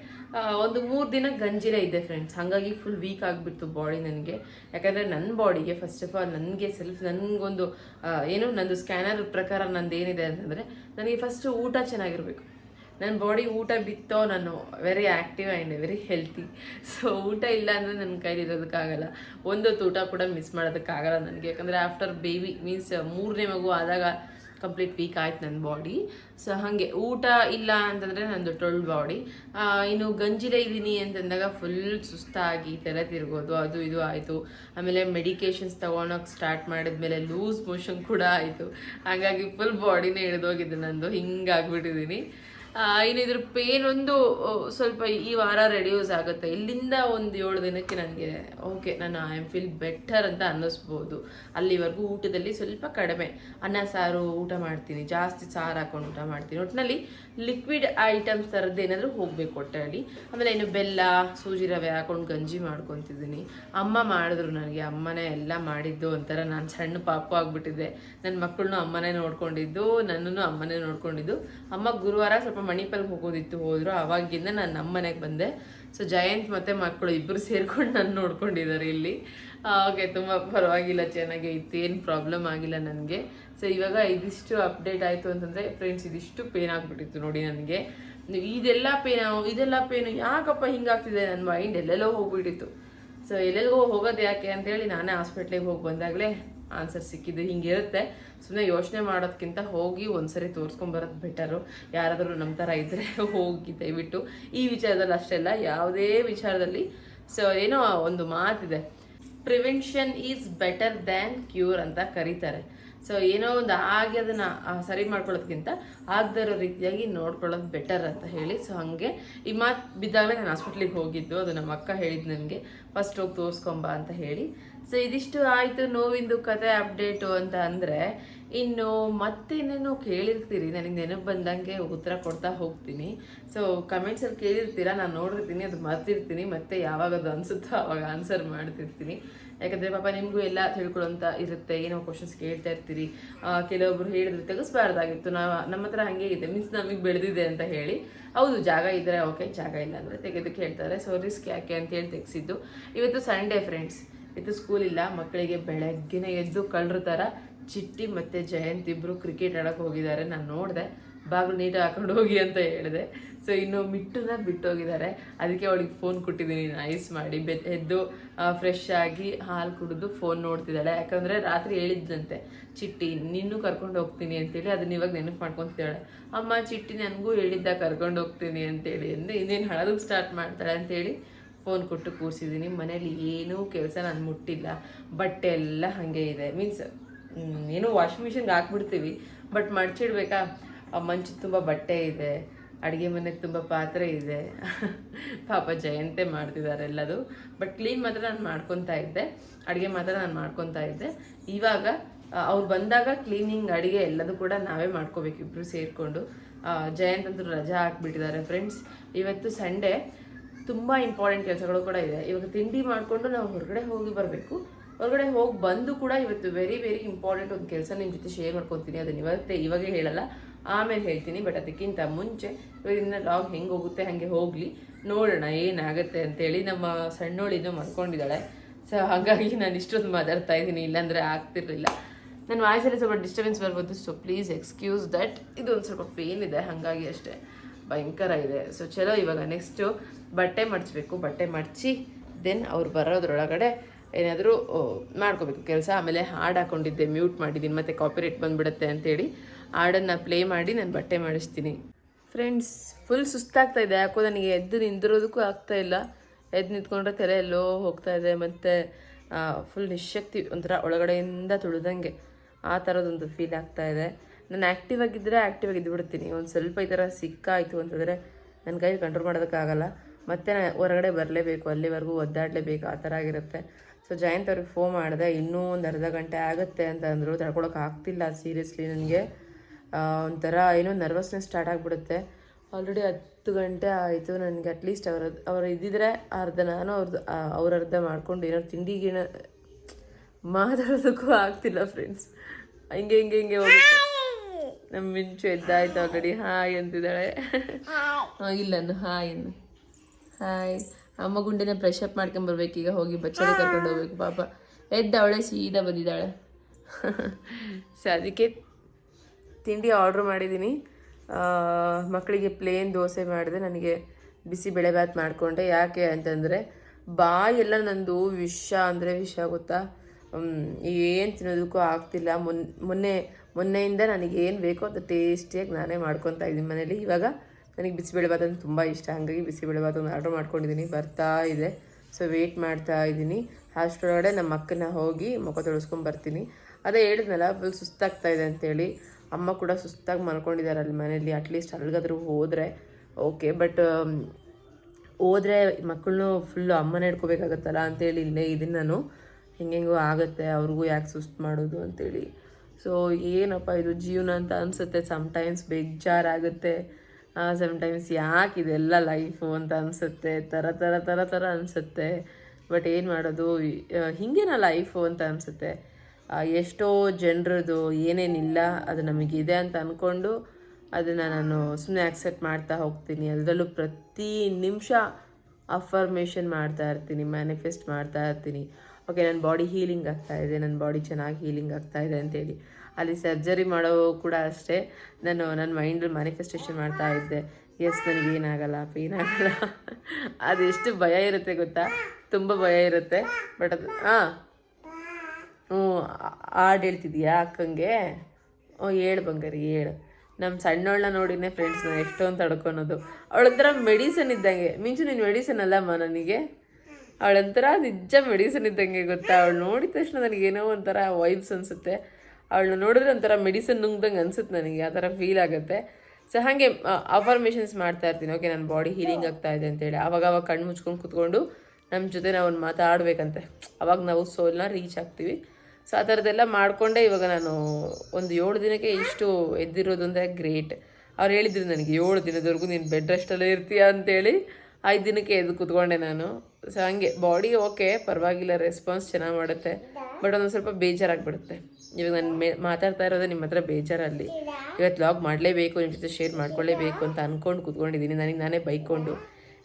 [SPEAKER 1] ಒಂದು ಮೂರು ದಿನ ಗಂಜಿರ ಇದೆ ಫ್ರೆಂಡ್ಸ್ ಹಾಗಾಗಿ ಫುಲ್ ವೀಕ್ ಆಗಿಬಿಡ್ತು ಬಾಡಿ ನನಗೆ. ಯಾಕಂದರೆ ನನ್ನ ಬಾಡಿಗೆ ಫಸ್ಟ್ ಆಫ್ ಆಲ್ ನನಗೆ ಸೆಲ್ಫ್ ನನಗೊಂದು ಏನು ನಂದು ಸ್ಕ್ಯಾನರ್ ಪ್ರಕಾರ ನಂದು ಏನಿದೆ ಅಂತಂದರೆ, ನನಗೆ ಫಸ್ಟು ಊಟ ಚೆನ್ನಾಗಿರಬೇಕು. ನನ್ನ ಬಾಡಿ ಊಟ ಬಿತ್ತೋ ನಾನು very active and very healthy so ಊಟ ಇಲ್ಲ ಅಂದರೆ ನನ್ನ ಕೈಲಿ ಇರೋದಕ್ಕಾಗಲ್ಲ. ಒಂದೊತ್ತು ಊಟ ಕೂಡ ಮಿಸ್ ಮಾಡೋದಕ್ಕಾಗಲ್ಲ ನನಗೆ. ಯಾಕಂದರೆ ಆಫ್ಟರ್ ಬೇಬಿ ಮೀನ್ಸ್ ಮೂರನೇ ಮಗು ಆದಾಗ ಕಂಪ್ಲೀಟ್ ವೀಕ್ ಆಯ್ತು ನನ್ನ ಬಾಡಿ ಸೊ ಹಾಗೆ ಊಟ ಇಲ್ಲ ಅಂತಂದರೆ ನಂದು ಟೊಳ್ ಬಾಡಿ ಇನ್ನು ಗಂಜಿಲೆ ಇದ್ದೀನಿ ಅಂತಂದಾಗ ಫುಲ್ ಸುಸ್ತಾಗಿ ತೆರೆ ತಿರ್ಗೋದು, ಅದು ಇದು ಆಯಿತು. ಆಮೇಲೆ ಮೆಡಿಕೇಶನ್ಸ್ ತೊಗೊಳೋಕೆ ಸ್ಟಾರ್ಟ್ ಮಾಡಿದ್ಮೇಲೆ ಲೂಸ್ ಮೋಷನ್ ಕೂಡ ಆಯಿತು. ಹಾಗಾಗಿ ಫುಲ್ ಬಾಡಿನೇ ಹಿಡಿದೋಗಿದ್ದೆ ನಂದು. ಹಿಂಗಾಗ್ಬಿಟ್ಟಿದ್ದೀನಿ ಇನ್ನು ಇದ್ರ ಪೇನ್ ಒಂದು ಸ್ವಲ್ಪ ಈ ವಾರ ರೆಡ್ಯೂಸ್ ಆಗುತ್ತೆ. ಇಲ್ಲಿಂದ ಒಂದು ಏಳು ದಿನಕ್ಕೆ ನನಗೆ ಓಕೆ ನಾನು ಐ ಆಮ್ ಫೀಲ್ ಬೆಟರ್ ಅಂತ ಅನ್ನಿಸ್ಬೋದು. ಅಲ್ಲಿವರೆಗೂ ಊಟದಲ್ಲಿ ಸ್ವಲ್ಪ ಕಡಿಮೆ. ಅನ್ನ, ಸಾರು, ಊಟ ಮಾಡ್ತೀನಿ. ಜಾಸ್ತಿ ಸಾರು ಹಾಕೊಂಡು ಊಟ ಮಾಡ್ತೀನಿ. ಒಟ್ಟಿನಲ್ಲಿ ಲಿಕ್ವಿಡ್ ಐಟಮ್ಸ್ ಥರದ್ದು ಏನಾದರೂ ಹೋಗಬೇಕು ಒಟ್ಟಲ್ಲಿ ಆಮೇಲೆ ಇನ್ನು ಬೆಲ್ಲ, ಸೂಜಿ ರವೆ ಹಾಕೊಂಡು ಗಂಜಿ ಮಾಡ್ಕೊತಿದ್ದೀನಿ. ಅಮ್ಮ ಮಾಡಿದ್ರು ನನಗೆ. ಅಮ್ಮನೇ ಎಲ್ಲ ಮಾಡಿದ್ದು ಒಂಥರ ನಾನು ಸಣ್ಣ ಪಾಪು ಆಗಿಬಿಟ್ಟಿದ್ದೆ ನನ್ನ ಮಕ್ಕಳನ್ನೂ ಅಮ್ಮನೇ ನೋಡ್ಕೊಂಡಿದ್ದು, ನನ್ನನ್ನು ಅಮ್ಮನೇ ನೋಡ್ಕೊಂಡಿದ್ದು. ಅಮ್ಮ ಗುರುವಾರ ಸ್ವಲ್ಪ ಮಣಿಪಾಲ್ಗೆ ಹೋಗೋದಿತ್ತು ಹೋದ್ರು, ಅವಾಗಿಂದ ನಾನು ನಮ್ಮ ಮನೆಗೆ ಬಂದೆ. ಸೊ ಜಯಂತ್ ಮತ್ತು ಮಕ್ಕಳು ಇಬ್ಬರು ಸೇರ್ಕೊಂಡು ನಾನು ನೋಡ್ಕೊಂಡಿದ್ದಾರೆ ಇಲ್ಲಿ. ಓಕೆ ತುಂಬ ಪರವಾಗಿಲ್ಲ, ಚೆನ್ನಾಗೇ ಇತ್ತು, ಏನು ಪ್ರಾಬ್ಲಮ್ ಆಗಿಲ್ಲ ನನಗೆ. ಸೊ ಇವಾಗ ಇದಿಷ್ಟು ಅಪ್ಡೇಟ್ ಆಯಿತು ಅಂತಂದರೆ ಫ್ರೆಂಡ್ಸ್ ಇದಿಷ್ಟು ಪೇನ್ ಆಗಿಬಿಟ್ಟಿತ್ತು ನೋಡಿ ನನಗೆ. ಇದೆಲ್ಲ ಪೇನು ಇದೆಲ್ಲ ಪೇನು ಯಾಕಪ್ಪ ಹಿಂಗಾಗ್ತಿದೆ? ನನ್ನ ಮೈಂಡ್ ಎಲ್ಲೆಲ್ಲೋ ಹೋಗ್ಬಿಟ್ಟಿತ್ತು. ಸೊ ಎಲ್ಲೆಲ್ಲೋ ಹೋಗೋದು ಯಾಕೆ ಅಂತೇಳಿ ನಾನೇ ಹಾಸ್ಪಿಟ್ಲಿಗೆ ಹೋಗಿ ಬಂದಾಗಲೇ ಆನ್ಸರ್ ಸಿಕ್ಕಿದ್ದು ಹಿಂಗಿರುತ್ತೆ. ಸುಮ್ಮನೆ ಯೋಚನೆ ಮಾಡೋದಕ್ಕಿಂತ ಹೋಗಿ ಒಂದ್ಸರಿ ತೋರಿಸ್ಕೊಂಬರೋದು ಬೆಟರು. ಯಾರಾದರೂ ನಮ್ಮ ಥರ ಇದ್ದರೆ [LAUGHS] ಹೋಗಿ ದಯವಿಟ್ಟು. ಈ ವಿಚಾರದಲ್ಲಿ ಅಷ್ಟೇ ಅಲ್ಲ, ಯಾವುದೇ ವಿಚಾರದಲ್ಲಿ ಸೊ, ಏನೋ ಒಂದು ಮಾತಿದೆ. Prevention is better than cure ಅಂತ ಕರೀತಾರೆ. ಸೊ ಏನೋ ಒಂದು ಆಗಿ ಅದನ್ನು ಸರಿ ಮಾಡ್ಕೊಳ್ಳೋದ್ಕಿಂತ ಆಗ್ದಿರೋ ರೀತಿಯಾಗಿ ನೋಡ್ಕೊಳ್ಳೋದು ಬೆಟರ್ ಅಂತ ಹೇಳಿ. ಸೊ ಹಾಗೆ ಈ ಮಾತು ಬಿದ್ದಾಗಲೇ ನಾನು ಹಾಸ್ಪಿಟ್ಲಿಗೆ ಹೋಗಿದ್ದು. ಅದು ನಮ್ಮ ಅಕ್ಕ ಹೇಳಿದ್ದು ನನಗೆ. ಫಸ್ಟ್ ಹೋಗಿ ತೋರಿಸ್ಕೊಂಬ ಅಂತ ಹೇಳಿ. ಸೊ ಇದಿಷ್ಟು ಆಯಿತು ನೋವಿಂದು ಕತೆ ಅಪ್ಡೇಟು ಅಂತ ಅಂದರೆ, ಇನ್ನು ಮತ್ತೇನೇನೋ ಕೇಳಿರ್ತೀರಿ? ನನಗೆ ನೆನಪು ಬಂದಂಗೆ ಉತ್ತರ ಕೊಡ್ತಾ ಹೋಗ್ತೀನಿ. ಸೊ ಕಮೆಂಟ್ಸಲ್ಲಿ ಕೇಳಿರ್ತೀರಾ? ನಾನು ನೋಡಿರ್ತೀನಿ, ಅದು ಮರ್ತಿರ್ತೀನಿ. ಮತ್ತೆ ಯಾವಾಗ ಅದು ಅನಿಸುತ್ತೋ ಆವಾಗ ಆನ್ಸರ್ ಮಾಡ್ತಿರ್ತೀನಿ. ಯಾಕಂದರೆ ಪಾಪ ನಿಮಗೂ ಎಲ್ಲ ತಿಳ್ಕೊಳ್ಳೋಂಥ ಇರುತ್ತೆ, ಏನೋ ಕ್ವಶನ್ಸ್ ಕೇಳ್ತಾ ಇರ್ತೀರಿ. ಕೆಲವೊಬ್ರು ಹೇಳಿದ್ರೆ ತೆಗೆಸ್ಬಾರ್ದಾಗಿತ್ತು. ನಾವು ನಮ್ಮ ಹತ್ರ ಹಾಗೆ ಇದೆ. ಮೀನ್ಸ್ ನಮಗೆ ಬೆಳೆದಿದೆ ಅಂತ ಹೇಳಿ. ಹೌದು, ಜಾಗ ಇದ್ದರೆ ಓಕೆ ಜಾಗ ಇಲ್ಲ ಅಂದರೆ ತೆಗೆದಕ್ಕೆ ಹೇಳ್ತಾರೆ. ಸೊ ರಿಸ್ಕ್ ಯಾಕೆ ಅಂತ ಹೇಳಿ ತೆಗೆಸಿದ್ದು. ಇವತ್ತು ಸಂಡೇ ಫ್ರೆಂಡ್ಸ್ ಇವತ್ತು ಸ್ಕೂಲ್ ಇಲ್ಲ. ಮಕ್ಕಳಿಗೆ ಬೆಳಗ್ಗೆನೆ ಎದ್ದು ಕಳ್ಳರ ಥರ ಚಿಟ್ಟಿ ಮತ್ತು ಜಯಂತ್ ಇಬ್ಬರು ಕ್ರಿಕೆಟ್ ಆಡೋಕೆ ಹೋಗಿದ್ದಾರೆ. ನಾನು ನೋಡಿದೆ. ಬಾಗಿಲು ನೀಟಾಗಿ ಹಾಕೊಂಡು ಹೋಗಿ ಅಂತ ಹೇಳಿದೆ. ಸೊ ಇನ್ನು ಮಿಟ್ಟನ್ನ ಬಿಟ್ಟೋಗಿದ್ದಾರೆ. ಅದಕ್ಕೆ ಅವಳಿಗೆ ಫೋನ್ ಕೊಟ್ಟಿದ್ದೀನಿ. ನೈಸ್ ಮಾಡಿ ಬೆ ಎದ್ದು ಫ್ರೆಶ್ ಆಗಿ ಹಾಲು ಕುಡಿದು ಫೋನ್ ನೋಡ್ತಿದ್ದಾಳೆ. ಯಾಕಂದರೆ ರಾತ್ರಿ ಹೇಳಿದ್ದಂತೆ ಚಿಟ್ಟಿ, ನಿನ್ನೂ ಕರ್ಕೊಂಡು ಹೋಗ್ತೀನಿ ಅಂತೇಳಿ. ಅದನ್ನ ಇವಾಗ ನೆನಪು ಮಾಡ್ಕೊತಿದ್ದಾಳೆ. ಅಮ್ಮ, ಚಿಟ್ಟಿ, ನನಗೂ ಹೇಳಿದ್ದ ಕರ್ಕೊಂಡು ಹೋಗ್ತೀನಿ ಅಂತೇಳಿ. ಅಂದರೆ ಇನ್ನೇನು ಹಳದಕ್ಕೆ ಸ್ಟಾರ್ಟ್ ಮಾಡ್ತಾಳೆ ಅಂತೇಳಿ ಫೋನ್ ಕೊಟ್ಟು ಕೂರಿಸಿದ್ದೀನಿ. ಮನೇಲಿ ಏನೂ ಕೆಲಸ ನಾನು ಮುಟ್ಟಿಲ್ಲ. ಬಟ್ಟೆ ಎಲ್ಲ ಹಾಗೆ ಇದೆ. ಮೀನ್ಸ್ ಏನೋ ವಾಷಿಂಗ್ ಮಿಷಿನ್ಗೆ ಹಾಕ್ಬಿಡ್ತೀವಿ. ಬಟ್ ಮಡ್ಚಿಡ್ಬೇಕಾ? ಆ ಮಂಚು ತುಂಬ ಬಟ್ಟೆ ಇದೆ, ಅಡುಗೆ ಮನೆಗೆ ತುಂಬ ಪಾತ್ರೆ ಇದೆ. ಪಾಪ ಜಯಂತೆ ಮಾಡ್ತಿದ್ದಾರೆ ಎಲ್ಲದು ಬಟ್ ಕ್ಲೀನ್ ಮಾತ್ರ ನಾನು ಮಾಡ್ಕೊತಾ ಇದ್ದೆ. ಅಡುಗೆ ಮಾತ್ರ ನಾನು ಮಾಡ್ಕೊತಾ ಇದ್ದೆ. ಇವಾಗ ಅವ್ರು ಬಂದಾಗ ಕ್ಲೀನಿಂಗ್ ಅಡುಗೆ ಎಲ್ಲದೂ ಕೂಡ ನಾವೇ ಮಾಡ್ಕೋಬೇಕು ಇಬ್ಬರು ಸೇರಿಕೊಂಡು. ಜಯಂತ್ ಅಂತೂ ರಜಾ ಹಾಕ್ಬಿಟ್ಟಿದ್ದಾರೆ ಫ್ರೆಂಡ್ಸ್ ಇವತ್ತು ಸಂಡೇ ತುಂಬ ಇಂಪಾರ್ಟೆಂಟ್ ಕೆಲಸಗಳು ಕೂಡ ಇದೆ. ಇವಾಗ ತಿಂಡಿ ಮಾಡಿಕೊಂಡು ನಾವು ಹೊರಗಡೆ ಹೋಗಿ ಬರಬೇಕು. ಹೊರಗಡೆ ಹೋಗಿ ಬಂದು ಕೂಡ ಇವತ್ತು ವೆರಿ ವೆರಿ ಇಂಪಾರ್ಟೆಂಟ್ ಒಂದು ಕೆಲಸ ನಿಮ್ಮ ಜೊತೆ ಶೇರ್ ಮಾಡ್ಕೊತೀನಿ. ಅದನ್ನ ಇವತ್ತೇ ಇವಾಗೇ ಹೇಳಲ್ಲ. ಆಮೇಲೆ ಹೇಳ್ತೀನಿ ಬಟ್ ಅದಕ್ಕಿಂತ ಮುಂಚೆ ಇವರಿಂದ ಲಾಗ್ ಹೆಂಗೆ ಹೋಗುತ್ತೆ, ಹಾಗೆ ಹೋಗಲಿ. ನೋಡೋಣ ಏನಾಗುತ್ತೆ ಅಂತೇಳಿ ನಮ್ಮ ಸಣ್ಣೋಳಿನ ಮಾಡ್ಕೊಂಡಿದ್ದಾಳೆ ಸೊ ಹಾಗಾಗಿ ನಾನು ಇಷ್ಟೊಂದು ಮಾತಾಡ್ತಾ ಇದ್ದೀನಿ, ಇಲ್ಲಾಂದರೆ ಆಗ್ತಿರಲಿಲ್ಲ. ನನ್ನ ವಾಯ್ಸಲ್ಲಿ ಸ್ವಲ್ಪ ಡಿಸ್ಟರ್ಬೆನ್ಸ್ ಬರ್ಬೋದು ಸೊ ಪ್ಲೀಸ್ ಎಕ್ಸ್ಕ್ಯೂಸ್ ದಟ್ ಇದು ಒಂದು ಸ್ವಲ್ಪ ಪೇನ್ ಇದೆ, ಹಾಗಾಗಿ ಅಷ್ಟೇ. ಭಯಂಕರ ಇದೆ. ಸೊ ಚಲೋ ಇವಾಗ ನೆಕ್ಸ್ಟು ಬಟ್ಟೆ ಮಡಚಬೇಕು ಬಟ್ಟೆ ಮಡಚಿ ದೆನ್ ಅವ್ರು ಬರೋದ್ರೊಳಗಡೆ ಏನಾದರೂ ಮಾಡ್ಕೋಬೇಕು ಕೆಲಸ. ಆಮೇಲೆ ಹಾಡು ಹಾಕೊಂಡಿದ್ದೆ ಮ್ಯೂಟ್ ಮಾಡಿದ್ದೀನಿ, ಮತ್ತು ಕಾಪಿರೇಟ್ ಬಂದುಬಿಡುತ್ತೆ ಅಂತೇಳಿ. ಹಾಡನ್ನು ಪ್ಲೇ ಮಾಡಿ ನಾನು ಬಟ್ಟೆ ಮಾಡಿಸ್ತೀನಿ. ಫ್ರೆಂಡ್ಸ್ ಫುಲ್ ಸುಸ್ತಾಗ್ತಾ ಇದೆ. ಯಾಕೋ ನನಗೆ ಎದ್ದು ನಿಂದಿರೋದಕ್ಕೂ ಆಗ್ತಾ ಇಲ್ಲ. ಎದ್ದು ನಿಂತ್ಕೊಂಡ್ರೆ ತಲೆ ಎಲ್ಲೋ ಹೋಗ್ತಾ ಇದೆ. ಮತ್ತು ಫುಲ್ ನಿಶಕ್ತಿ ಒಂಥರ ಒಳಗಡೆಯಿಂದ ತುಳಿದಂಗೆ ಆ ಥರದೊಂದು ಫೀಲ್ ಆಗ್ತಾ ಇದೆ. ನಾನು ಆ್ಯಕ್ಟಿವ್ ಆಗಿದ್ದರೆ ಆ್ಯಕ್ಟಿವ್ ಆಗಿ ಇದ್ಬಿಡ್ತೀನಿ ಒಂದು ಸ್ವಲ್ಪ ಈ ಥರ ಸಿಕ್ಕಾಯಿತು ಅಂತಂದರೆ ನನ್ನ ಕೈ ಕಂಟ್ರೋಲ್ ಮಾಡೋದಕ್ಕಾಗಲ್ಲ ಮತ್ತೆ ಹೊರಗಡೆ ಬರಲೇಬೇಕು. ಅಲ್ಲಿವರೆಗೂ ಒದ್ದಾಡಲೇಬೇಕು. ಆ ಥರ ಆಗಿರುತ್ತೆ. ಸೊ ಜಯಂತ್ ಅವ್ರಿಗೆ ಫೋನ್ ಮಾಡಿದೆ. ಇನ್ನೂ ಒಂದು ಅರ್ಧ ಗಂಟೆ ಆಗುತ್ತೆ ಅಂತ ಅಂದರು. ತಡ್ಕೊಳಕ್ಕೆ ಆಗ್ತಿಲ್ಲ. ಸೀರಿಯಸ್ಲಿ ನನಗೆ. ಒಂಥರ ಏನೋ ನರ್ವಸ್ನೆಸ್ ಸ್ಟಾರ್ಟ್ ಆಗಿಬಿಡುತ್ತೆ. ಆಲ್ರೆಡಿ ಹತ್ತು ಗಂಟೆ ಆಯಿತು ನನಗೆ ಅಟ್ಲೀಸ್ಟ್ ಅವ್ರ, ಅವ್ರು ಇದ್ದಿದ್ರೆ ಅರ್ಧ ನಾನು ಅವ್ರದ್ದು ಅವ್ರ ಅರ್ಧ ಮಾಡ್ಕೊಂಡು ಏನೋ ತಿಂಡಿಗೇನ ಮಾತಾಡೋದಕ್ಕೂ ಆಗ್ತಿಲ್ಲ ಫ್ರೆಂಡ್ಸ್ ಹಿಂಗೆ ಹಿಂಗೆ ಹಿಂಗೆ ಹೋಗುತ್ತೆ. ನಮ್ಮ ಮಿಂಚು ಎದ್ದಾಯ್ತು ಆಲ್ರೆಡಿ. ಹಾಯ್ ಅಂತಿದ್ದಾಳೆ. ಇಲ್ಲ ಹಾಯ್ ಅನ್ನು ಹಾಯ್ ಅಮ್ಮ ಗುಂಡಿನ ಫ್ರೆಶ್ ಅಪ್ ಮಾಡ್ಕೊಂಬರ್ಬೇಕು. ಈಗ ಹೋಗಿ ಬಚ್ಚಡೆ ಕರ್ಕೊಂಡು ಹೋಗ್ಬೇಕು, ಪಾಪ. ಎದ್ದ ಅವಳೆ ಸೀದಾ ಬಂದಿದ್ದಾಳೆ. [LAUGHS] ಸೊ ಅದಕ್ಕೆ ತಿಂಡಿ ಆರ್ಡ್ರ್ ಮಾಡಿದ್ದೀನಿ. ಮಕ್ಕಳಿಗೆ ಪ್ಲೇನ್ ದೋಸೆ ಮಾಡಿದೆ. ನನಗೆ ಬಿಸಿ ಬೇಳೆಭಾತ್ ಮಾಡಿಕೊಂಡೆ. ಯಾಕೆ ಅಂತಂದರೆ, ಬಾಯೆಲ್ಲ ನಂದು ವಿಷ ಅಂದರೆ ವಿಷ ಗೊತ್ತಾ? ಏನು ತಿನ್ನೋದಕ್ಕೂ ಆಗ್ತಿಲ್ಲ. ಮೊನ್, ಮೊನ್ನೆ, ಮೊನ್ನೆಯಿಂದ ನನಗೆ ಏನು ಬೇಕೋ ಅದು ಟೇಸ್ಟಿಯಾಗಿ ನಾನೇ ಮಾಡ್ಕೊತಾ ಇದ್ದೀನಿ ಮನೇಲಿ. ಇವಾಗ ನನಗೆ ಬಿಸಿಬೇಳೆಭಾತ್ ಅಂದ್ರೆ ತುಂಬ ಇಷ್ಟ. ಹಾಗಾಗಿ ಬಿಸಿಬೇಳೆಭಾತ್ ಒಂದು ಆರ್ಡ್ರ್ ಮಾಡ್ಕೊಂಡಿದ್ದೀನಿ. ಬರ್ತಾ ಇದೆ. ಸೊ ವೆಯ್ಟ್ ಮಾಡ್ತಾ ಇದ್ದೀನಿ. ಅಷ್ಟರೊಳಗಡೆ ನಮ್ಮ ಅಕ್ಕನ ಹೋಗಿ ಮುಖ ತೊಳಸ್ಕೊಂಡು ಬರ್ತೀನಿ. ಅದೇ ಹೇಳಿದ್ನಲ್ಲ ಸುಸ್ತಾಗ್ತಾ ಇದೆ ಅಂತೇಳಿ. ಅಮ್ಮ ಕೂಡ ಸುಸ್ತಾಗಿ ಮಲ್ಕೊಂಡಿದ್ದಾರೆ ಅಲ್ಲಿ ಮನೇಲಿ ಅಟ್ಲೀಸ್ಟ್ ಅಲ್ಲಿಗಾದ್ರೂ ಹೋದರೆ ಓಕೆ ಬಟ್ ಹೋದರೆ ಮಕ್ಕಳನ್ನೂ ಫುಲ್ಲು ಅಮ್ಮನೇ ಹಿಡ್ಕೋಬೇಕಾಗತ್ತಲ್ಲ ಅಂತೇಳಿ ಇಲ್ಲೇ ಇದನ್ನು ನಾನು. ಹೆಂಗೆಂಗೋ ಆಗುತ್ತೆ, ಅವ್ರಿಗೂ ಯಾಕೆ ಸುಸ್ತು ಮಾಡೋದು ಅಂತೇಳಿ. ಸೊ ಏನಪ್ಪ ಇದು ಜೀವನ ಅಂತ ಅನಿಸುತ್ತೆ. ಸಮ್ಟೈಮ್ಸ್ ಬೇಜಾರಾಗುತ್ತೆ. ಸಮ್ಟೈಮ್ಸ್ ಯಾಕೆ ಇದೆಲ್ಲ ಲೈಫು ಅಂತ ಅನಿಸುತ್ತೆ. ಥರ ಥರ ಥರ ಥರ ಅನಿಸುತ್ತೆ. ಬಟ್ ಏನು ಮಾಡೋದು? ಹಿಂಗೇನ ಲೈಫು ಅಂತ ಅನಿಸುತ್ತೆ. ಎಷ್ಟೋ ಜನರದು ಏನೇನಿಲ್ಲ, ಅದು ನಮಗಿದೆ ಅಂತ ಅಂದ್ಕೊಂಡು ಅದನ್ನು ನಾನು ಸುಮ್ಮನೆ ಆಕ್ಸೆಪ್ಟ್ ಮಾಡ್ತಾ ಹೋಗ್ತೀನಿ. ಅದರಲ್ಲೂ ಪ್ರತಿ ನಿಮಿಷ ಅಫರ್ಮೇಷನ್ ಮಾಡ್ತಾ ಇರ್ತೀನಿ ಮ್ಯಾನಿಫೆಸ್ಟ್ ಮಾಡ್ತಾ ಇರ್ತೀನಿ. ಓಕೆ ನನ್ನ ಬಾಡಿ ಹೀಲಿಂಗ್ ಆಗ್ತಾ ಇದೆ ನನ್ನ ಬಾಡಿ ಚೆನ್ನಾಗಿ ಹೀಲಿಂಗ್ ಆಗ್ತಾ ಇದೆ ಅಂತೇಳಿ. ಅಲ್ಲಿ ಸರ್ಜರಿ ಮಾಡೋ ಕೂಡ ಅಷ್ಟೇ, ನಾನು ನನ್ನ ಮೈಂಡಲ್ಲಿ ಮ್ಯಾನಿಫೆಸ್ಟೇಷನ್ ಮಾಡ್ತಾ ಇದ್ದೆ. ಎಸ್ ನನಗೇನಾಗಲ್ಲ ಪೇನ್ ಆಗಲ್ಲ [LAUGHS] ಅದೆಷ್ಟು ಭಯ ಇರುತ್ತೆ ಗೊತ್ತಾ? ತುಂಬ ಭಯ ಇರುತ್ತೆ. ಬಟ್ ಅದು, ಹಾಂ. ಹಾಡು ಹೇಳ್ತಿದ್ಯಾ ಅಕ್ಕಂಗೆ? ಹೇಳು ಬಂಗಾರಿ, ಹೇಳು. ನಮ್ಮ ಸಣ್ಣವಳನ್ನ ನೋಡಿನೇ ಫ್ರೆಂಡ್ಸ್ ನಾನು ಎಷ್ಟೊಂದು ತಡ್ಕೊಳೋದು. ಅವಳೊಂಥರ ಮೆಡಿಸನ್ ಇದ್ದಂಗೆ. ಮಿಂಚು, ನೀನು ಮೆಡಿಸನ್ ಅಲ್ಲಮ್ಮ ನನಗೆ? ಅವಳೊಂಥರ ನಿಜ ಮೆಡಿಸನ್ ಇದ್ದಂಗೆ ಗೊತ್ತಾ? ಅವಳು ನೋಡಿದ ತಕ್ಷಣ ನನಗೇನೋ ಒಂಥರ ವೈಬ್ಸ್ ಅನಿಸುತ್ತೆ. ಅವಳನ್ನ ನೋಡಿದ್ರೆ ಒಂಥರ ಮೆಡಿಸನ್ ನುಂಗ್ದಂಗೆ ಅನ್ಸುತ್ತೆ ನನಗೆ. ಆ ಥರ ಫೀಲ್ ಆಗುತ್ತೆ. ಸೊ ಹಾಗೆ ಅಫರ್ಮೇಷನ್ಸ್ ಮಾಡ್ತಾ ಇರ್ತೀನಿ. ಓಕೆ ನನ್ನ ಬಾಡಿ ಹೀಲಿಂಗ್ ಆಗ್ತಾ ಇದೆ ಅಂತೇಳಿ. ಅವಾಗ ಅವಾಗ ಕಣ್ಣು ಮುಚ್ಕೊಂಡು ಕೂತ್ಕೊಂಡು ನಮ್ಮ ಜೊತೆ ನಾವು ಮಾತಾಡಬೇಕಂತೆ. ಅವಾಗ ನಾವು ಸೋಲ್ನ ರೀಚ್ ಆಗ್ತೀವಿ. ಸೊ ಆ ಥರದ್ದೆಲ್ಲ ಮಾಡಿಕೊಂಡೆ ಇವಾಗ ನಾನು ಒಂದು ಏಳು ದಿನಕ್ಕೆ ಇಷ್ಟು ಎದ್ದಿರೋದು ಅಂದರೆ ಗ್ರೇಟ್ ಅವ್ರು ಹೇಳಿದ್ರು ನನಗೆ, ಏಳು ದಿನದವರೆಗೂ ನೀನು ಬೆಡ್ ರೆಸ್ಟಲ್ಲೇ ಇರ್ತೀಯ? ಅಂತೇಳಿ ಐದು ದಿನಕ್ಕೆ ಎದ್ದು ಕೂತ್ಕೊಂಡೆ ನಾನು. ಸೊ ಹಂಗೆ ಬಾಡಿ ಓಕೆ ಪರವಾಗಿಲ್ಲ ರೆಸ್ಪಾನ್ಸ್ ಚೆನ್ನಾಗಿ ಮಾಡುತ್ತೆ. ಬಟ್ ಒಂದು ಸ್ವಲ್ಪ ಬೇಜಾರಾಗ್ಬಿಡುತ್ತೆ. ಇವಾಗ ನಾನು ಮೇ, ಮಾತಾಡ್ತಾ ಇರೋದೇ ನಿಮ್ಮ ಹತ್ರ ಬೇಜಾರಲ್ಲಿ. ಇವತ್ತು ಲಾಗ್ ಮಾಡಲೇಬೇಕು ನಿಮ್ಮ ಜೊತೆ ಶೇರ್ ಮಾಡ್ಕೊಳ್ಳೇಬೇಕು ಅಂತ ಅಂದ್ಕೊಂಡು ಕೂತ್ಕೊಂಡಿದ್ದೀನಿ. ನನಗೆ ನಾನೇ ಬೈಕೊಂಡು.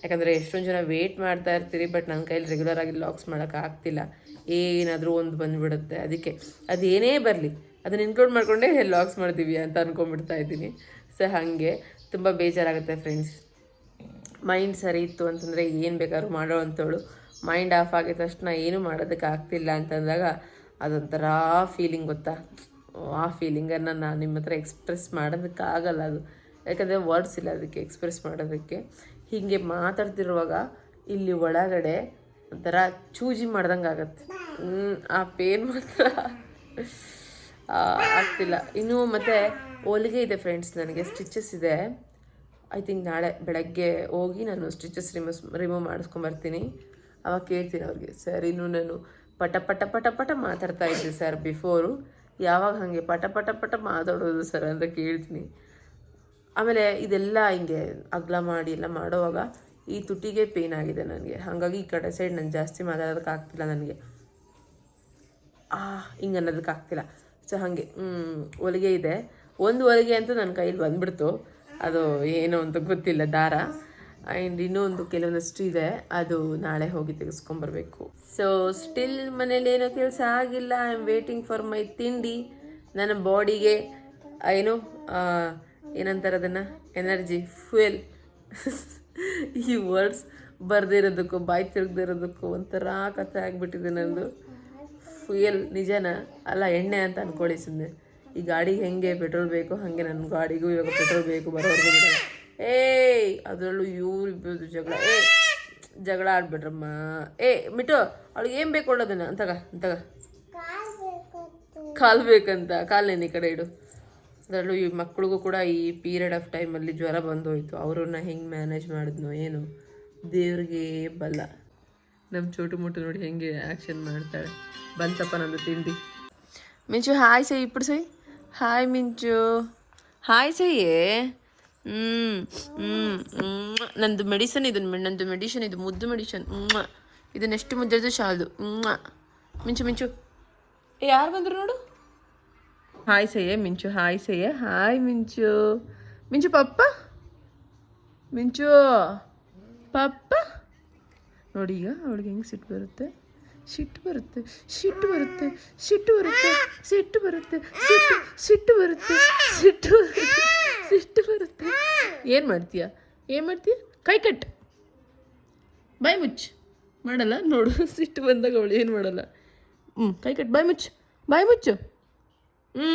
[SPEAKER 1] ಯಾಕಂದರೆ ಎಷ್ಟೊಂದು ಜನ ವೇಟ್ ಮಾಡ್ತಾ ಇರ್ತೀರಿ ಬಟ್ ನನ್ನ ಕೈಲಿ ರೆಗ್ಯುಲರ್ ಆಗಿ ಲಾಗ್ಸ್ ಮಾಡೋಕೆ ಆಗ್ತಿಲ್ಲ. ಏನಾದರೂ ಒಂದು ಬಂದುಬಿಡುತ್ತೆ. ಅದಕ್ಕೆ ಅದೇನೇ ಬರಲಿ, ಅದನ್ನು ಇನ್ಕ್ಲೂಡ್ ಮಾಡಿಕೊಂಡೇ ಲಾಗ್ಸ್ ಮಾಡ್ತೀವಿ ಅಂತ ಅಂದ್ಕೊಂಡ್ಬಿಡ್ತಾ ಇದ್ದೀನಿ. ಸೊ ಹಾಗೆ ತುಂಬ ಬೇಜಾರಾಗುತ್ತೆ ಫ್ರೆಂಡ್ಸ್ ಮೈಂಡ್ ಸರಿ ಇತ್ತು ಅಂತಂದರೆ ಏನು ಬೇಕಾದ್ರೂ ಮಾಡೋ ಅಂಥವಳು ಮೈಂಡ್ ಆಫ್ ಆಗಿದ ತಕ್ಷಣ ಏನೂ ಮಾಡೋದಕ್ಕೆ ಆಗ್ತಿಲ್ಲ ಅಂತಂದಾಗ ಅದೊಂಥರ ಫೀಲಿಂಗ್ ಗೊತ್ತಾ? ಆ ಫೀಲಿಂಗನ್ನು ನಾನು ನಿಮ್ಮ ಹತ್ರ ಎಕ್ಸ್ಪ್ರೆಸ್ ಮಾಡೋದಕ್ಕಾಗಲ್ಲ ಅದು. ಯಾಕಂದರೆ ವರ್ಡ್ಸ್ ಇಲ್ಲ ಅದಕ್ಕೆ ಎಕ್ಸ್ಪ್ರೆಸ್ ಮಾಡೋದಕ್ಕೆ. ಹೀಗೆ ಮಾತಾಡ್ತಿರುವಾಗ ಇಲ್ಲಿ ಒಳಗಡೆ ಒಂಥರ ಚೂಜಿ ಮಾಡ್ದಂಗೆ ಆಗತ್ತೆ. ಆ ಪೇನ್ ಮಾತ್ರ. ಆಗ್ತಿಲ್ಲ. ಇನ್ನು ಮತ್ತೆ ಹೊಲಿಗೆ ಇದೆ ಫ್ರೆಂಡ್ಸ್ ನನಗೆ ಸ್ಟಿಚಸ್ ಇದೆ. ಐ ಥಿಂಕ್ ನಾಳೆ ಬೆಳಗ್ಗೆ ಹೋಗಿ ನಾನು ಸ್ಟಿಚಸ್ ರಿಮೂಸ್ ರಿಮೂವ್ ಮಾಡಿಸ್ಕೊಂಬರ್ತೀನಿ ಅವಾಗ ಕೇಳ್ತೀನಿ ಅವ್ರಿಗೆ ಸರ್ ಇನ್ನು ನಾನು ಪಟ ಪಟ ಪಟ ಪಟ ಮಾತಾಡ್ತಾ ಇದ್ದೆ ಸರ್ ಬಿಫೋರು ಯಾವಾಗ ಹಾಗೆ ಪಟ ಪಟ ಪಟ ಮಾತಾಡೋದು ಸರ್ ಅಂತ ಕೇಳ್ತೀನಿ. ಆಮೇಲೆ ಇದೆಲ್ಲ ಹಿಂಗೆ ಅಗ್ಲ ಮಾಡಿ ಎಲ್ಲ ಮಾಡೋವಾಗ ಈ ತುಟಿಗೆ ಪೇನ್ ಆಗಿದೆ ನನಗೆ. ಹಾಗಾಗಿ ಈ ಕಡೆ ಸೈಡ್ ನಾನು ಜಾಸ್ತಿ ಮಾತಾಡೋದಕ್ಕೆ ಆಗ್ತಿಲ್ಲ ನನಗೆ. ಆ, ಹಿಂಗೆ ಅನ್ನೋದಕ್ಕೆ ಆಗ್ತಿಲ್ಲ. ಸೊ ಹಾಗೆ ಹೊಲಿಗೆ ಇದೆ. ಒಂದು ಹೊಲಿಗೆ ಅಂತೂ ನನ್ನ ಕೈಲಿ ಬಂದ್ಬಿಡ್ತು. ಅದು ಏನು ಅಂತ ಗೊತ್ತಿಲ್ಲ, ದಾರ. ಆ್ಯಂಡ್ ಇನ್ನೊಂದು ಕೆಲವೊಂದಷ್ಟು ಇದೆ. ಅದು ನಾಳೆ ಹೋಗಿ ತೆಗೆಸ್ಕೊಂಬರ್ಬೇಕು. ಸೊ ಸ್ಟಿಲ್ ಮನೇಲಿ ಏನೋ ಕೆಲಸ ಆಗಿಲ್ಲ. I am waiting for my ತಿಂಡಿ. ನನ್ನ ಬಾಡಿಗೆ ಏನು ಏನಂತಾರೆ ಅದನ್ನು? ಎನರ್ಜಿ ಫ್ಯೂಯಲ್ ಈ ವರ್ಡ್ಸ್ ಬರ್ದಿರೋದಕ್ಕೂ ಬಾಯಿ ತಿರುಗ್ದಿರೋದಕ್ಕೂ ಒಂಥರ ಕಥೆ ಆಗಿಬಿಟ್ಟಿದೆ ನಂದು. ಫ್ಯೂಯಲ್ ನಿಜನಾ? ಅಲ್ಲ ಎಣ್ಣೆ ಅಂತ ಅನ್ಕೊಳ್ಳಿ ಸುಮ್ಮನೆ ಈ ಗಾಡಿಗೆ ಹೆಂಗೆ ಪೆಟ್ರೋಲ್ ಬೇಕು ಹಾಗೆ ನನ್ನ ಗಾಡಿಗೂ ಇವಾಗ ಪೆಟ್ರೋಲ್ ಬೇಕು ಬರೋವರೆಗೂ ಬಿಡಲ್ಲ. ಏಯ್ ಅದರಲ್ಲೂ ಇವ್ರು ಇಬ್ಬರದು ಜಗಳ. ಏ ಜಗಳ ಆಡ್ಬಿಡ್ರಮ್ಮ. ಏ ಮಿಟೋ ಅವಳಿಗೆ ಏನು ಬೇಕು ಒಳ್ಳೋದನ್ನ? ಅಂತಗ ಅಂತಗ ಕಾಲು ಬೇಕಂತ. ಕಾಲು ಈ ಕಡೆ ಇಡು. ಅದರಲ್ಲೂ ಈ ಮಕ್ಳಿಗೂ ಕೂಡ ಈ ಪೀರಿಯಡ್ ಆಫ್ ಟೈಮಲ್ಲಿ ಜ್ವರ ಬಂದೋಯ್ತು ಅವರನ್ನ ಹೆಂಗೆ ಮ್ಯಾನೇಜ್ ಮಾಡಿದ್ನೋ ಏನು ದೇವ್ರಿಗೆ ಬಲ್ಲ ನಮ್ಮ ಚೋಟು ಮೋಟು ನೋಡಿ ಹೆಂಗೆ ಆ್ಯಕ್ಷನ್ ಮಾಡ್ತಾಳೆ ಬಂತಪ್ಪ ನಂದು ತಿಂಡಿ ಮಿಂಚು ಹಾಯ್ ಸೈ ಇಪ್ಪಡು ಸೈ ಹಾಯ್ ಮಿಂಚು ಹಾಯ್ ಸೈಯೇ ಹ್ಞೂ ಹ್ಞೂ ನಂದು ಮೆಡಿಸನ್ ಇದು ನಂದು ಮೆಡಿಷನ್ ಇದು ಮುದ್ದು ಮೆಡಿಷನ್ ಹ್ಞೂ ಇದು ನೆಕ್ಸ್ಟ್ ಮುದ್ದದ್ದು ಶಾಲ್ದು ಹ್ಞೂ ಮಿಂಚು ಮಿಂಚು ಯಾರು ಬಂದರು ನೋಡು ಹಾಯ್ ಸಯ್ಯ ಮಿಂಚು ಹಾಯ್ ಸಯ್ಯ ಹಾಯ್ ಮಿಂಚು ಮಿಂಚು ಪಪ್ಪ ಮಿಂಚು ಪಪ್ಪ ನೋಡಿ ಈಗ ಅವಳಿಗೆ ಹೆಂಗೆ ಸಿಟ್ಟು ಬರುತ್ತೆ? ಸಿಟ್ಟು ಬರುತ್ತೆ. ಸಿಟ್ಟು ಬರುತ್ತೆ. ಸಿಟ್ಟು ಬರುತ್ತೆ. ಸಿಟ್ಟು ಬರುತ್ತೆ. ಸಿಟ್ಟು ಸಿಟ್ಟು ಬರುತ್ತೆ. ಸಿಟ್ಟು ಸಿಟ್ಟು ಬರುತ್ತೆ. ಏನು ಮಾಡ್ತೀಯ? ಏನು ಮಾಡ್ತೀಯ? ಕೈ ಕಟ್. ಬಾಯ್ ಮುಚ್ಚು. ಮಾಡಲ್ಲ? ನೋಡು. ಸಿಟ್ಟು ಬಂದಾಗ ಅವಳು ಏನು ಮಾಡಲ್ಲ? ಹ್ಞೂ ಕೈ ಕಟ್. ಬಾಯ್ ಮುಚ್ಚು. ಬಾಯ್ ಮುಚ್ಚು. ಹ್ಞೂ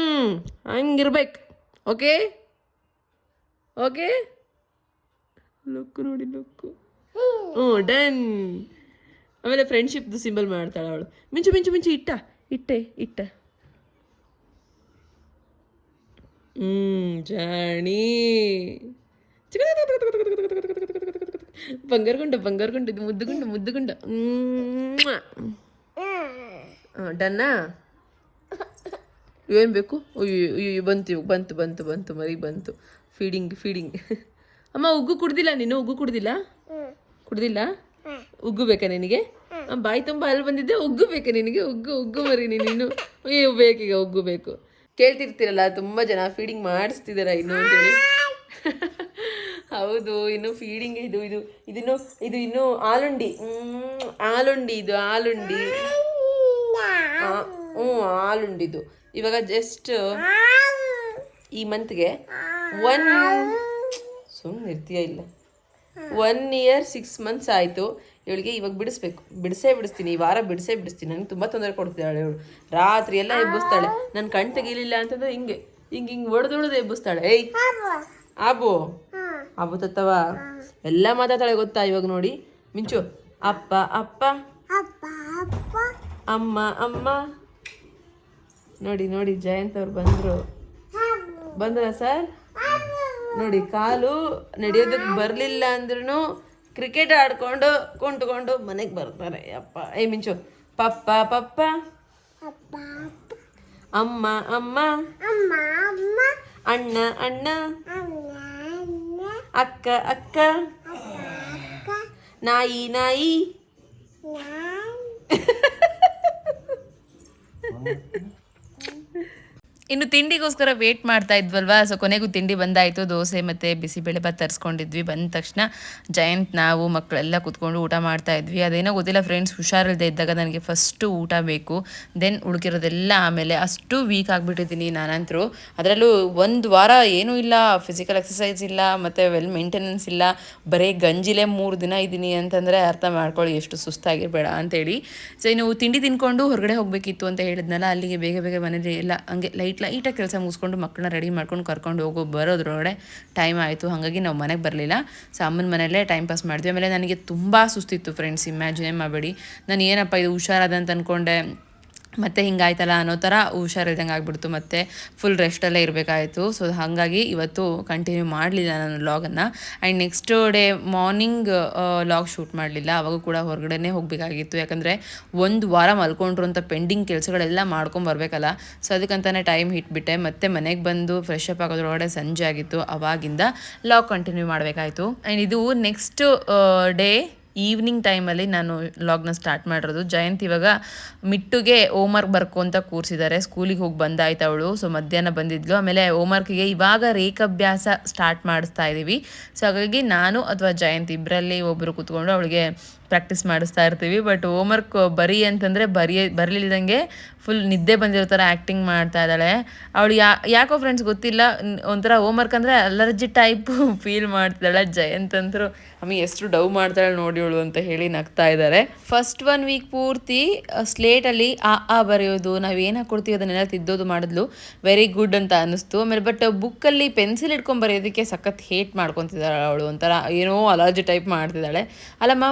[SPEAKER 1] ಹಂಗಿರ್ಬೇಕು ಓಕೆ ಓಕೆ ಲುಕ್ಕು ನೋಡಿ ಲುಕ್ಕು ಹ್ಞೂ ಡನ್ ಆಮೇಲೆ ಫ್ರೆಂಡ್ಶಿಪ್ದು ಸಿಂಬಲ್ ಮಾಡ್ತಾಳೆ ಅವಳು ಮಿಂಚು ಮಿಂಚು ಮಿಂಚು ಇಟ್ಟ ಇಟ್ಟೆ ಇಟ್ಟ ಹ್ಞೂ ಜಾಣಿ ಬಂಗಾರಗುಂಡ ಬಂಗಾರಗುಂಡ ಇದು ಮುದ್ದುಗುಂಡ ಮುದ್ದುಗುಂಡ ಹಾಂ ಡನ್ನಾ ಏನು ಬೇಕು? ಅಯ್ಯೋ ಬಂತು ಬಂತು ಬಂತು ಬಂತು, ಮರಿ ಬಂತು. ಫೀಡಿಂಗ್ ಫೀಡಿಂಗ್ [LAUGHS] ಅಮ್ಮ, ಉಗ್ಗು ಕುಡ್ದಿಲ್ಲ ನೀನು? ಉಗ್ಗು ಕುಡ್ದಿಲ್ಲ? ಕುಡ್ದಿಲ್ಲ? ಉಗ್ಗು ಬೇಕಾ ನಿನಗೆ? ಬಾಯಿ ತುಂಬ ಅಲ್ಲಿ ಬಂದಿದ್ದೆ, ಉಗ್ಗು ಬೇಕಾ ನಿನಗೆ? ಉಗ್ಗು ಉಗ್ಗು ಮರಿ ನೀನು. ಅಯ್ಯೋ ಬೇಕೀಗ ಉಗ್ಗು ಬೇಕು. ಕೇಳ್ತಿರ್ತೀರಲ್ಲ, ತುಂಬ ಜನ ಫೀಡಿಂಗ್ ಮಾಡಿಸ್ತಿದಾರ ಇನ್ನು ಅಂತೇಳಿ. [LAUGHS] ಹೌದು, ಇನ್ನು ಫೀಡಿಂಗ್ ಇದು ಇದು, ಇದನ್ನು, ಇದು ಇನ್ನು ಆಲುಂಡಿ. ಆಲುಂಡಿ, ಇದು ಆಲುಂಡಿ. ಹ್ಞೂ ಆಲುಂಡಿದು. ಇವಾಗ ಜಸ್ಟ್ ಈ ಮಂತ್ಗೆ ಒನ್ ಸುಮ್ಮನೆ ಇರ್ತೀಯ ಇಲ್ಲ. ಒನ್ ಇಯರ್ ಸಿಕ್ಸ್ ಮಂತ್ಸ್ ಆಯಿತು. ಇವಳಿಗೆ ಇವಾಗ ಬಿಡಿಸ್ಬೇಕು. ಬಿಡಿಸೇ ಬಿಡಿಸ್ತೀನಿ. ಈ ವಾರ ಬಿಡಿಸೇ ಬಿಡಿಸ್ತೀನಿ. ನನಗೆ ತುಂಬ ತೊಂದರೆ ಕೊಡ್ತಿದ್ದಾಳೆ ಇವಳು. ರಾತ್ರಿ ಎಲ್ಲ ಎಬ್ಬಿಸ್ತಾಳೆ. ನನ್ನ ಕಣ್ ತೆಗಿಲಿಲ್ಲ ಅಂತಂದ್ರೆ ಹಿಂಗೆ ಹಿಂಗೆ ಹಿಂಗೆ ಹೊಡೆದೊಳದು ಎಬ್ಬಿಸ್ತಾಳೆ. ಏಯ್! ಆಬು. ಆಬು ತತ್ತವ. ಎಲ್ಲ ಮಾತಾಡ್ತಾಳೆ ಗೊತ್ತಾ ಇವಾಗ ನೋಡಿ. ಮಿಂಚು. ಅಪ್ಪ ಅಪ್ಪ. ಅಮ್ಮ ಅಮ್ಮ. ನೋಡಿ ನೋಡಿ ಜಯಂತ್ ಅವ್ರು ಬಂದರು. ಬಂದ್ರ ಸರ್? ನೋಡಿ ಕಾಲು ನಡೆಯೋದಕ್ಕೆ ಬರಲಿಲ್ಲ ಅಂದ್ರೂ ಕ್ರಿಕೆಟ್ ಆಡ್ಕೊಂಡು ಕುಂತ್ಕೊಂಡು ಮನೆಗೆ ಬರ್ತಾರೆ. ಅಪ್ಪ ಏ ಮಿಂಚು ಪಪ್ಪ ಪಪ್ಪ? ಅಮ್ಮ ಅಮ್ಮ? ಅಣ್ಣ ಅಣ್ಣ? ಅಕ್ಕ ಅಕ್ಕ? ನಾಯಿ? ನಾಯಿ. [LAUGHS] ಇನ್ನು ತಿಂಡಿಗೋಸ್ಕರ ವೇಟ್ ಮಾಡ್ತಾ ಇದ್ವಲ್ವಾ? ಸೊ ಕೊನೆಗೂ ತಿಂಡಿ ಬಂದಾಯಿತು. ದೋಸೆ ಮತ್ತು ಬಿಸಿಬೇಳೆ ಭಾತ್ ತರಿಸ್ಕೊಂಡಿದ್ವಿ. ಬಂದ ತಕ್ಷಣ ಜಯಂತ್, ನಾವು ಮಕ್ಕಳೆಲ್ಲ ಕುತ್ಕೊಂಡು ಊಟ ಮಾಡ್ತಾ ಇದ್ವಿ. ಅದೇನೋ ಗೊತ್ತಿಲ್ಲ ಫ್ರೆಂಡ್ಸ್ ಹುಷಾರಿಲ್ಲದೆ ಇದ್ದಾಗ ನನಗೆ ಫಸ್ಟು ಊಟ ಬೇಕು. ದೆನ್ ಉಳ್ಕಿರೋದೆಲ್ಲ ಆಮೇಲೆ ಅಷ್ಟು ವೀಕ್ ಆಗಿಬಿಟ್ಟಿದ್ದೀನಿ ನಾನಂತರೂ ಅದರಲ್ಲೂ ಒಂದು ವಾರ ಏನೂ ಇಲ್ಲ. ಫಿಸಿಕಲ್ ಎಕ್ಸಸೈಸ್ ಇಲ್ಲ, ಮತ್ತು ವೆಲ್ ಮೇಂಟೆನೆನ್ಸ್ ಇಲ್ಲ. ಬರೀ ಗಂಜಿಲೇ ಮೂರು ದಿನ ಇದ್ದೀನಿ ಅಂತಂದರೆ ಅರ್ಥ ಮಾಡ್ಕೊಳ್ಳಿ ಎಷ್ಟು ಸುಸ್ತಾಗಿರಬೇಡ ಅಂತೇಳಿ. ಸೊ ಇನ್ನು ತಿಂಡಿ ತಿನ್ಕೊಂಡು ಹೊರಗಡೆ ಹೋಗಬೇಕಿತ್ತು ಅಂತ ಹೇಳಿದ್ನಲ್ಲ, ಅಲ್ಲಿಗೆ ಬೇಗ ಬೇಗ ಮನೇಲಿ ಎಲ್ಲ ಹಂಗೆ ಲೈಟ್ ಲೈಟಾಗಿ ಕೆಲಸ ಮುಗಿಸ್ಕೊಂಡು ಮಕ್ಕಳನ್ನ ರೆಡಿ ಮಾಡ್ಕೊಂಡು ಕರ್ಕೊಂಡು ಹೋಗೋ, ಬರೋದ್ರೊಳಗಡೆ ಟೈಮ್ ಆಯಿತು. ಹಾಗಾಗಿ ನಾವು ಮನೆಗೆ ಬರಲಿಲ್ಲ. ಸೊ ಅಮ್ಮನ ಮನೆಯಲ್ಲೇ ಟೈಮ್ ಪಾಸ್ ಮಾಡಿದ್ವಿ. ಆಮೇಲೆ ನನಗೆ ತುಂಬ ಸುಸ್ತಿತ್ತು ಫ್ರೆಂಡ್ಸ್ ಇಮ್ಯಾಜಿನೇ ಮಾಡಬೇಡಿ. ನಾನು ಏನಪ್ಪ ಇದು ಹುಷಾರಾದಂತ ಅಂದ್ಕೊಂಡೆ ಮತ್ತೆ ಹಿಂಗಾಯ್ತಲ್ಲ ಅನ್ನೋ ಥರ ಹುಷಾರಿಲ್ದಂಗೆ ಆಗ್ಬಿಡ್ತು. ಮತ್ತು ಫುಲ್ ರೆಸ್ಟಲ್ಲೇ ಇರಬೇಕಾಯಿತು. ಸೊ ಹಾಗಾಗಿ ಇವತ್ತು ಕಂಟಿನ್ಯೂ ಮಾಡಲಿಲ್ಲ ನಾನು ಲಾಗನ್ನು and next day morning log shoot ಮಾಡಲಿಲ್ಲ. ಅವಾಗ ಕೂಡ ಹೊರಗಡೆನೇ ಹೋಗಬೇಕಾಗಿತ್ತು. ಯಾಕಂದರೆ ಒಂದು ವಾರ ಮಲ್ಕೊಂಡ್ರು ಅಂತ ಪೆಂಡಿಂಗ್ ಕೆಲಸಗಳೆಲ್ಲ ಮಾಡ್ಕೊಂಡು ಬರಬೇಕಲ್ಲ. ಸೊ ಅದಕ್ಕಂತಲೇ ಟೈಮ್ ಇಟ್ಬಿಟ್ಟೆ ಮತ್ತೆ ಮನೆಗೆ ಬಂದು ಫ್ರೆಶ್ ಅಪ್ ಆಗೋದ್ರೊಳಗಡೆ ಸಂಜೆ ಆಗಿತ್ತು. ಅವಾಗಿಂದ ಲಾಗ್ ಕಂಟಿನ್ಯೂ ಮಾಡಬೇಕಾಯಿತು. ಆ್ಯಂಡ್ ಇದು ನೆಕ್ಸ್ಟ್ ಡೇ ಈವ್ನಿಂಗ್ ಟೈಮಲ್ಲಿ ನಾನು ಲಾಗ್ನ ಸ್ಟಾರ್ಟ್ ಮಾಡಿರೋದು. ಜಯಂತ್ ಇವಾಗ ಮಿಟ್ಟುಗೆ ಹೋಮ್ವರ್ಕ್ ಬರ್ಕೊ ಅಂತ ಕೂರಿಸಿದ್ದಾರೆ ಸ್ಕೂಲಿಗೆ ಹೋಗಿ ಬಂದಾಯ್ತು ಅವಳು. ಸೊ ಮಧ್ಯಾಹ್ನ ಬಂದಿದ್ಲು. ಆಮೇಲೆ ಹೋಮ್ವರ್ಕ್ಗೆ ಇವಾಗ ರೇಖಾಭ್ಯಾಸ ಸ್ಟಾರ್ಟ್ ಮಾಡಿಸ್ತಾ ಇದ್ದೀವಿ ಸೊ ಹಾಗಾಗಿ ನಾನು ಅಥವಾ ಜಯಂತ್ ಇಬ್ಬರಲ್ಲಿ ಒಬ್ಬರು ಕೂತ್ಕೊಂಡು ಅವಳಿಗೆ ಪ್ರಾಕ್ಟೀಸ್ ಮಾಡಿಸ್ತಾ ಇರ್ತೀವಿ. ಬಟ್ ಹೋಮ್ವರ್ಕ್ ಬರೀ ಅಂತಂದರೆ ಬರೀ ಬರಲಿಲ್ದಂಗೆ ಫುಲ್ ನಿದ್ದೆ ಬಂದಿರೋ ಥರ ಆ್ಯಕ್ಟಿಂಗ್ ಮಾಡ್ತಾ ಇದ್ದಾಳೆ. ಅವಳು ಯಾ, ಯಾಕೋ ಫ್ರೆಂಡ್ಸ್ ಗೊತ್ತಿಲ್ಲ. ಒಂಥರ ಹೋಮ್ ವರ್ಕ್ ಅಂದರೆ ಅಲರ್ಜಿ ಟೈಪು ಫೀಲ್ ಮಾಡ್ತಿದ್ದಾಳೆ ಜಯಂತ್ ಅಂತರು. ಅಮ್ಮಿ ಎಷ್ಟು ಡವ್ ಮಾಡ್ತಾಳೆ ನೋಡಿ ಅವಳು ಅಂತ ಹೇಳಿ ನಗ್ತಾ ಇದ್ದಾರೆ. ಫಸ್ಟ್ ಒನ್ ವೀಕ್ ಪೂರ್ತಿ ಸ್ಲೇಟಲ್ಲಿ ಆ ಆ ಬರೆಯೋದು, ನಾವು ಏನು ಹಾಕೊಡ್ತೀವಿ ಅದನ್ನೆಲ್ಲ ತಿದ್ದೋದು ಮಾಡಿದ್ಲು. ವೆರಿ ಗುಡ್ ಅಂತ ಅನ್ನಿಸ್ತು. ಆಮೇಲೆ ಬಟ್ ಬುಕ್ಕಲ್ಲಿ ಪೆನ್ಸಿಲ್ ಇಟ್ಕೊಂಡು ಬರೆಯೋದಕ್ಕೆ ಸಖತ್ ಹೇಟ್ ಮಾಡ್ಕೊತಿದ್ದಾಳೆ ಅವಳು. ಒಂಥರ ಏನೋ ಅಲರ್ಜಿ ಟೈಪ್ ಮಾಡ್ತಿದ್ದಾಳೆ. ಅಲ್ಲಮ್ಮ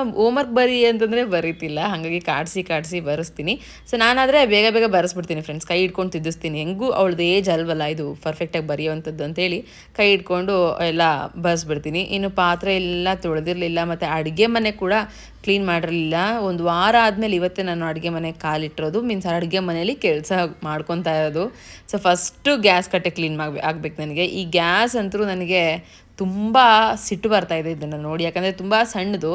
[SPEAKER 1] ಬರಿ ಅಂತಂದರೆ ಬರೀತಿಲ್ಲ. ಹಾಗಾಗಿ ಕಾಡಿಸಿ ಕಾಡಿಸಿ ಬರೆಸ್ತೀನಿ. ಸೊ ನಾನಾದರೆ ಬೇಗ ಬೇಗ ಬರೆಸ್ಬಿಡ್ತೀನಿ ಫ್ರೆಂಡ್ಸ್ ಕೈ ಇಟ್ಕೊಂಡು ತಿದ್ದಿಸ್ತೀನಿ. ಹೆಂಗೂ ಅವಳದ್ದು ಏಜ್ ಅಲ್ವಲ್ಲ, ಇದು ಪರ್ಫೆಕ್ಟಾಗಿ ಬರೆಯುವಂಥದ್ದು ಅಂತೇಳಿ ಕೈ ಇಟ್ಕೊಂಡು ಎಲ್ಲ ಬರೆಸ್ಬಿಡ್ತೀನಿ. ಇನ್ನು ಪಾತ್ರೆ ಎಲ್ಲ ತೊಳೆದಿರಲಿಲ್ಲ, ಮತ್ತು ಅಡುಗೆ ಮನೆ ಕೂಡ ಕ್ಲೀನ್ ಮಾಡಿರಲಿಲ್ಲ. ಒಂದು ವಾರ ಆದಮೇಲೆ ಇವತ್ತೇ ನಾನು ಅಡುಗೆ ಮನೆಗೆ ಕಾಲಿಟ್ಟಿರೋದು. ಮೀನ್ಸ್ ಅಡುಗೆ ಮನೇಲಿ ಕೆಲಸ ಮಾಡ್ಕೊತಾ ಇರೋದು. ಸೊ ಫಸ್ಟು ಗ್ಯಾಸ್ ಕಟ್ಟೆ ಕ್ಲೀನ್ ಮಾಡಿ ಆಗ್ಬೇಕು ನನಗೆ. ಈ ಗ್ಯಾಸ್ ಅಂತೂ ನನಗೆ ತುಂಬ ಸಿಟ್ಟು ಬರ್ತಾ ಇದೆ ಇದನ್ನು ನೋಡಿ. ಯಾಕಂದರೆ ತುಂಬ ಸಣ್ಣದು.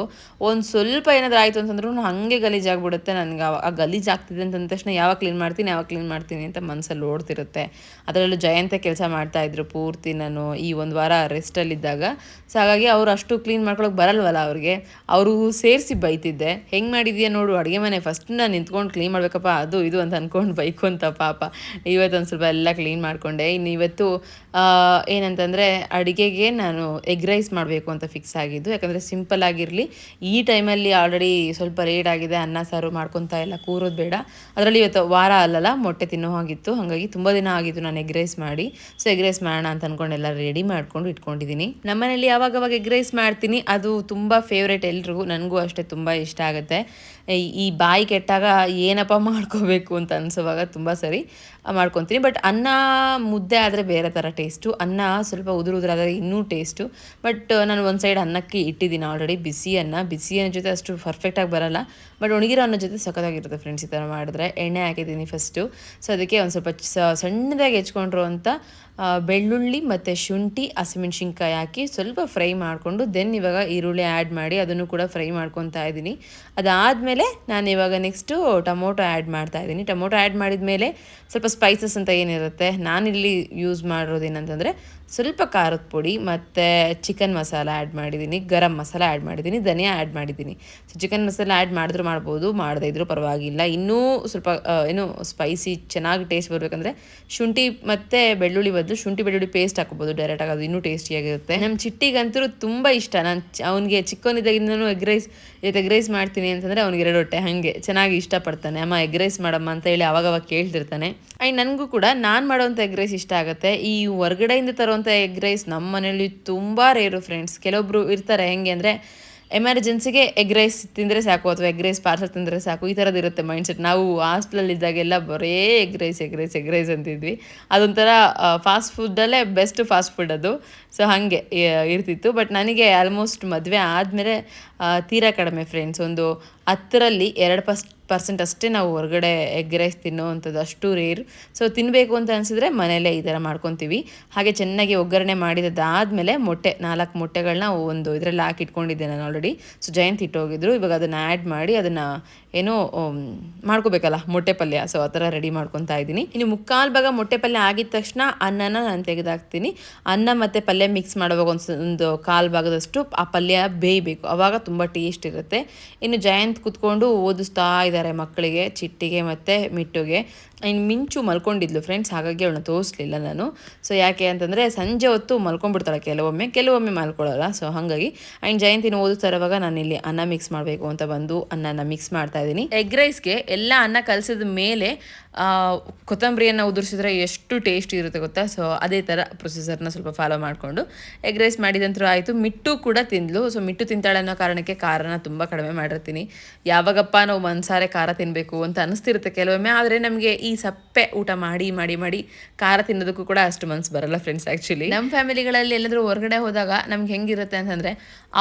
[SPEAKER 1] ಒಂದು ಸ್ವಲ್ಪ ಏನಾದರೂ ಆಯಿತು ಅಂತಂದ್ರೂ ಹಾಗೆ ಗಲೀಜಾಗ್ಬಿಡುತ್ತೆ ನನಗೆ. ಆ ಗಲೀಜಾಗ್ತಿದೆ ಅಂತ ಅಂದ ತಕ್ಷಣ ಯಾವಾಗ ಕ್ಲೀನ್ ಮಾಡ್ತೀನಿ ಯಾವಾಗ ಕ್ಲೀನ್ ಮಾಡ್ತೀನಿ ಅಂತ ಮನಸ್ಸಲ್ಲಿ ಓಡ್ತಿರುತ್ತೆ. ಅದರಲ್ಲೂ ಜಯಂತ ಕೆಲಸ ಮಾಡ್ತಾಯಿದ್ರು ಪೂರ್ತಿ ನಾನು ಈ ಒಂದು ವಾರ ರೆಸ್ಟಲ್ಲಿದ್ದಾಗ ಸೊ ಹಾಗಾಗಿ ಅವರು ಅಷ್ಟು ಕ್ಲೀನ್ ಮಾಡ್ಕೊಳಕ್ಕೆ ಬರಲ್ವಲ್ಲ ಅವ್ರಿಗೆ. ಅವರು ಸೇರಿಸಿ ಬೈತಿದ್ದೆ. ಹೆಂಗೆ ಮಾಡಿದ್ಯಾ ನೋಡು, ಅಡುಗೆ ಮನೆ ಫಸ್ಟ್ ನಾನು ನಿಂತ್ಕೊಂಡು ಕ್ಲೀನ್ ಮಾಡಬೇಕಪ್ಪ, ಅದು ಇದು ಅಂತ ಅಂದ್ಕೊಂಡು ಬೈಕು ಅಂತ ಪಾಪ. ಇವತ್ತೊಂದು ಸ್ವಲ್ಪ ಎಲ್ಲ ಕ್ಲೀನ್ ಮಾಡಿಕೊಂಡೆ. ಇನ್ನು ಇವತ್ತು ಏನಂತಂದರೆ ಅಡುಗೆಗೆ ನಾನು ಎಗ್ ರೈಸ್ ಮಾಡಬೇಕು ಅಂತ ಫಿಕ್ಸ್ ಆಗಿದ್ದು. ಯಾಕಂದರೆ ಸಿಂಪಲ್ ಆಗಿರಲಿ. ಈ ಟೈಮಲ್ಲಿ ಆಲ್ರೆಡಿ ಸ್ವಲ್ಪ ರೇಟ್ ಆಗಿದೆ, ಅನ್ನ, ಸಾರು ಮಾಡ್ಕೊತಾ ಎಲ್ಲ ಕೂರೋದು ಬೇಡ. ಅದರಲ್ಲಿ ಇವತ್ತು ವಾರ ಅಲ್ಲಲ್ಲ, ಮೊಟ್ಟೆ ತಿನ್ನೋ ಹಾಗಿತ್ತು. ಹಾಗಾಗಿ ತುಂಬ ದಿನ ಆಗಿತ್ತು ನಾನು ಎಗ್ ರೈಸ್ ಮಾಡಿ. ಸೊ ಎಗ್ ರೈಸ್ ಮಾಡೋಣ ಅಂತ ಅಂದ್ಕೊಂಡೆಲ್ಲ ರೆಡಿ ಮಾಡ್ಕೊಂಡು ಇಟ್ಕೊಂಡಿದ್ದೀನಿ. ನಮ್ಮನೇಲಿ ಯಾವಾಗವಾಗ ಎಗ್ ರೈಸ್ ಮಾಡ್ತೀನಿ, ಅದು ತುಂಬ ಫೇವ್ರೇಟ್ ಎಲ್ರಿಗೂ, ನನಗೂ ಅಷ್ಟೇ ತುಂಬ ಇಷ್ಟ ಆಗುತ್ತೆ. ಈ- ಬಾಯಿ ಕೆಟ್ಟಾಗ ಏನಪ್ಪ ಮಾಡ್ಕೋಬೇಕು ಅಂತ ಅನ್ಸುವಾಗ ತುಂಬ ಸರಿ ಮಾಡ್ಕೊತೀನಿ. ಬಟ್ ಅನ್ನ ಮುದ್ದೆ ಆದರೆ ಬೇರೆ ಥರ ಟೇಸ್ಟು ಅನ್ನ ಸ್ವಲ್ಪ ಉದುರು ಉದುರಾದರೆ ಇನ್ನೂ ಟೇಸ್ಟು ಬಟ್ ನಾನು ಒಂದು ಸೈಡ್ ಅನ್ನಕ್ಕೆ ಇಟ್ಟಿದ್ದೀನಿ ಆಲ್ರೆಡಿ ಬಿಸಿ ಅನ್ನ. ಬಿಸಿ ಅನ್ನ ಜೊತೆ ಅಷ್ಟು ಪರ್ಫೆಕ್ಟಾಗಿ ಬರಲ್ಲ. ಬಟ್ ಒಣಗಿರೋ ಅನ್ನೋ ಜೊತೆ ಸಖತ್ತಾಗಿರುತ್ತೆ ಫ್ರೆಂಡ್ಸ್ ಈ ಥರ ಮಾಡಿದ್ರೆ. ಎಣ್ಣೆ ಹಾಕಿದ್ದೀನಿ ಫಸ್ಟು ಸೊ ಅದಕ್ಕೆ ಒಂದು ಸ್ವಲ್ಪ ಸಣ್ಣದಾಗಿ ಹೆಚ್ಕೊಂಡಿರುವಂಥ ಬೆಳ್ಳುಳ್ಳಿ ಮತ್ತು ಶುಂಠಿ, ಹಸಿಮೆಣ್ಸಿನ್ಕಾಯಿ ಹಾಕಿ ಸ್ವಲ್ಪ ಫ್ರೈ ಮಾಡಿಕೊಂಡು ದೆನ್ ಇವಾಗ ಈರುಳ್ಳಿ ಆ್ಯಡ್ ಮಾಡಿ ಅದನ್ನು ಕೂಡ ಫ್ರೈ ಮಾಡ್ಕೊತಾ ಇದ್ದೀನಿ. ಅದಾದಮೇಲೆ ನಾನು ಇವಾಗ ನೆಕ್ಸ್ಟು ಟೊಮೊಟೊ ಆ್ಯಡ್ ಮಾಡ್ತಾ ಇದ್ದೀನಿ. ಟೊಮೊಟೊ ಆ್ಯಡ್ ಮಾಡಿದ ಮೇಲೆ ಸ್ವಲ್ಪ ಸ್ಪೈಸಸ್ ಅಂತ ಏನಿರುತ್ತೆ? ನಾನಿಲ್ಲಿ ಯೂಸ್ ಮಾಡಿರೋದು ಏನಂತಂದರೆ ಸ್ವಲ್ಪ ಖಾರದ ಪುಡಿ ಮತ್ತು ಚಿಕನ್ ಮಸಾಲ ಆ್ಯಡ್ ಮಾಡಿದ್ದೀನಿ, ಗರಂ ಮಸಾಲ ಆ್ಯಡ್ ಮಾಡಿದ್ದೀನಿ, ಧನಿಯಾ ಆ್ಯಡ್ ಮಾಡಿದ್ದೀನಿ. ಸೊ ಚಿಕನ್ ಮಸಾಲ ಆ್ಯಡ್ ಮಾಡಿದ್ರು ಮಾಡ್ಬೋದು, ಮಾಡದೇ ಇದ್ರೂ ಪರವಾಗಿಲ್ಲ. ಇನ್ನೂ ಸ್ವಲ್ಪ ಏನು ಸ್ಪೈಸಿ ಚೆನ್ನಾಗಿ ಟೇಸ್ಟ್ ಬರಬೇಕಂದ್ರೆ ಶುಂಠಿ ಮತ್ತು ಬೆಳ್ಳುಳ್ಳಿ ಬದಲು ಶುಂಠಿ ಬೆಳ್ಳುಳ್ಳಿ ಪೇಸ್ಟ್ ಹಾಕೋಬೋದು ಡೈರೆಕ್ಟಾಗಿ ಅದು ಇನ್ನೂ ಟೇಸ್ಟಿಯಾಗಿರುತ್ತೆ ನಮ್ಮ ಚಿಟ್ಟಿಗಂತೂ ತುಂಬ ಇಷ್ಟ. ನಾನು ಅವನಿಗೆ ಚಿಕ್ಕವನಿದ್ದಾಗಿಂದನೂ ಎಗ್ ರೈಸ್ ಇವತ್ತು ಎಗ್ ರೈಸ್ ಮಾಡ್ತೀನಿ ಅಂತಂದರೆ ಅವ್ನಿಗೆ ಎರಡು ಹೊಟ್ಟೆ ಹಾಗೆ. ಚೆನ್ನಾಗಿ ಇಷ್ಟಪಡ್ತಾನೆ. ಅಮ್ಮ, ಎಗ್ ರೈಸ್ ಮಾಡಮ್ಮ ಅಂತ ಹೇಳಿ ಅವಾಗವಾಗ ಕೇಳ್ತಿರ್ತಾನೆ. ಆ್ಯಂಡ್ ನನಗೂ ಕೂಡ ನಾನು ಮಾಡೋವಂಥ ಎಗ್ ರೈಸ್ ಇಷ್ಟ ಆಗುತ್ತೆ. ಈ ಹೊರ್ಗಡೆಯಿಂದ ತರುವಂಥ ಎಗ್ ರೈಸ್ ನಮ್ಮ ಮನೇಲಿ ತುಂಬ ರೇರು ಫ್ರೆಂಡ್ಸ್ ಕೆಲವೊಬ್ರು ಇರ್ತಾರೆ ಹೆಂಗೆ ಅಂದರೆ ಎಮರ್ಜೆನ್ಸಿಗೆ ಎಗ್ ರೈಸ್ ತಿಂದರೆ ಸಾಕು ಅಥವಾ ಎಗ್ ರೈಸ್ ಪಾರ್ಸಲ್ ತಿಂದರೆ ಸಾಕು, ಈ ಥರದ್ದು ಇರುತ್ತೆ ಮೈಂಡ್ಸೆಟ್ ನಾವು ಹಾಸ್ಟೆಲಲ್ಲಿ ಇದ್ದಾಗೆಲ್ಲ ಬರೇ egg rice egg rice egg rice ಅಂತಿದ್ವಿ. ಅದೊಂಥರ ಫಾಸ್ಟ್ ಫುಡ್ಡಲ್ಲೇ ಬೆಸ್ಟ್ ಫಾಸ್ಟ್ ಫುಡ್ ಅದು. ಸೊ ಹಾಗೆ ಇರ್ತಿತ್ತು. ಬಟ್ ನನಗೆ ಆಲ್ಮೋಸ್ಟ್ ಮದುವೆ ಆದಮೇಲೆ ತೀರಾ ಕಡಿಮೆ ಫ್ರೆಂಡ್ಸ್ ಒಂದು ಹತ್ತರಲ್ಲಿ ಎರಡು ಪಸ್ ಪರ್ಸೆಂಟ್ ಅಷ್ಟೇ ನಾವು ಹೊರಗಡೆ ಎಗ್ ರೈಸ್ ತಿನ್ನುವಂಥದ್ದು ಅಷ್ಟು ರೇರ್ ಸೊ ತಿನ್ನಬೇಕು ಅಂತ ಅನಿಸಿದ್ರೆ ಮನೆಯಲ್ಲೇ ಈ ಥರ ಮಾಡ್ಕೊತೀವಿ. ಹಾಗೆ ಚೆನ್ನಾಗಿ ಒಗ್ಗರಣೆ ಮಾಡಿದಾದ್ಮೇಲೆ ಮೊಟ್ಟೆ, ನಾಲ್ಕು ಮೊಟ್ಟೆಗಳನ್ನ ಒಂದು ಇದರಲ್ಲಿ ಹಾಕಿ ಇಟ್ಕೊಂಡಿದ್ದೆ ನಾನು ಆಲ್ರೆಡಿ ಸೊ ಜಯಂತ್ ಇಟ್ಟೋಗಿದ್ರು. ಇವಾಗ ಅದನ್ನು ಆ್ಯಡ್ ಮಾಡಿ ಅದನ್ನು ಏನೋ ಮಾಡ್ಕೋಬೇಕಲ್ಲ, ಮೊಟ್ಟೆ ಪಲ್ಯ. ಸೊ ಆ ಥರ ರೆಡಿ ಮಾಡ್ಕೊತಾ ಇದ್ದೀನಿ. ಇನ್ನು ಮುಕ್ಕಾಲು ಭಾಗ ಮೊಟ್ಟೆ ಪಲ್ಯ ಆಗಿದ ತಕ್ಷಣ ಅನ್ನನ ನಾನು ತೆಗೆದಾಕ್ತೀನಿ. ಅನ್ನ ಮತ್ತು ಪಲ್ಯ ಮಿಕ್ಸ್ ಮಾಡುವಾಗ ಒಂದು ಒಂದು ಕಾಲು ಭಾಗದಷ್ಟು ಆ ಪಲ್ಯ ಬೇಯಬೇಕು. ಆವಾಗ ತುಂಬ ಟೇಸ್ಟ್ ಇರುತ್ತೆ. ಇನ್ನು ಜಯಂತ್ ಕುತ್ಕೊಂಡು ಓದಿಸ್ತಾ ಇದ್ದಾರೆ ಮಕ್ಕಳಿಗೆ, ಚಿಟ್ಟಿಗೆ ಮತ್ತು ಮಿಟ್ಟುಗೆ. ಇನ್ನು ಮಿಂಚು ಮಲ್ಕೊಂಡಿದ್ಲು ಫ್ರೆಂಡ್ಸ್ ಹಾಗಾಗಿ ಅವಳನ್ನ ತೋರಿಸ್ಲಿಲ್ಲ ನಾನು. ಸೊ ಯಾಕೆ ಅಂತಂದರೆ ಸಂಜೆ ಹೊತ್ತು ಮಲ್ಕೊಂಡ್ಬಿಡ್ತಾಳೆ ಕೆಲವೊಮ್ಮೆ. ಕೆಲವೊಮ್ಮೆ ಮಲ್ಕೊಳ್ಳೋಲ್ಲ. ಸೊ ಹಾಗಾಗಿ. ಆ್ಯಂಡ್ ಜಯಂತಿನ ಓದಿಸ್ತಾ ಇರುವಾಗ ನಾನು ಇಲ್ಲಿ ಅನ್ನ ಮಿಕ್ಸ್ ಮಾಡಬೇಕು ಅಂತ ಬಂದು ಅನ್ನನ ಮಿಕ್ಸ್ ಮಾಡ್ತಾ ಇದ್ದೀನಿ ಎಗ್ ರೈಸ್ಗೆ ಎಲ್ಲ ಅನ್ನ ಕಲಸಿದ ಮೇಲೆ ಕೊತ್ತಂಬರಿಯನ್ನು ಉದುರಿಸಿದ್ರೆ ಎಷ್ಟು ಟೇಸ್ಟ್ ಇರುತ್ತೆ ಗೊತ್ತಾ? ಸೊ ಅದೇ ಥರ ಪ್ರೊಸೀಜರ್ನ ಸ್ವಲ್ಪ ಫಾಲೋ ಮಾಡಿಕೊಂಡು ಎಗ್ ರೈಸ್ ಮಾಡಿದಂತರೂ ಆಯಿತು. ಮಿಟ್ಟು ಕೂಡ ತಿಂದ್ಲು. ಸೊ ಮಿಟ್ಟು ತಿಂತಾಳೆ ಅನ್ನೋ ಕಾರಣಕ್ಕೆ ಖಾರನ ತುಂಬ ಕಡಿಮೆ ಮಾಡಿರ್ತೀನಿ. ಯಾವಾಗಪ್ಪ ನಾವು ಮನ್ಸಾರೆ ಖಾರ ತಿನ್ನಬೇಕು ಅಂತ ಅನಿಸ್ತಿರುತ್ತೆ ಕೆಲವೊಮ್ಮೆ. ಆದರೆ ನಮಗೆ ಈ ಸಪ್ಪೆ ಊಟ ಮಾಡಿ ಮಾಡಿ ಮಾಡಿ ಖಾರ ತಿನ್ನೋದಕ್ಕೂ ಕೂಡ ಅಷ್ಟು ಮನ್ಸು ಬರಲ್ಲ ಫ್ರೆಂಡ್ಸ್ ಆ್ಯಕ್ಚುಲಿ ನಮ್ಮ ಫ್ಯಾಮಿಲಿಗಳಲ್ಲಿ ಎಲ್ಲಾದರೂ ಹೊರಗಡೆ ಹೋದಾಗ ನಮ್ಗೆ ಹೆಂಗಿರುತ್ತೆ ಅಂತಂದರೆ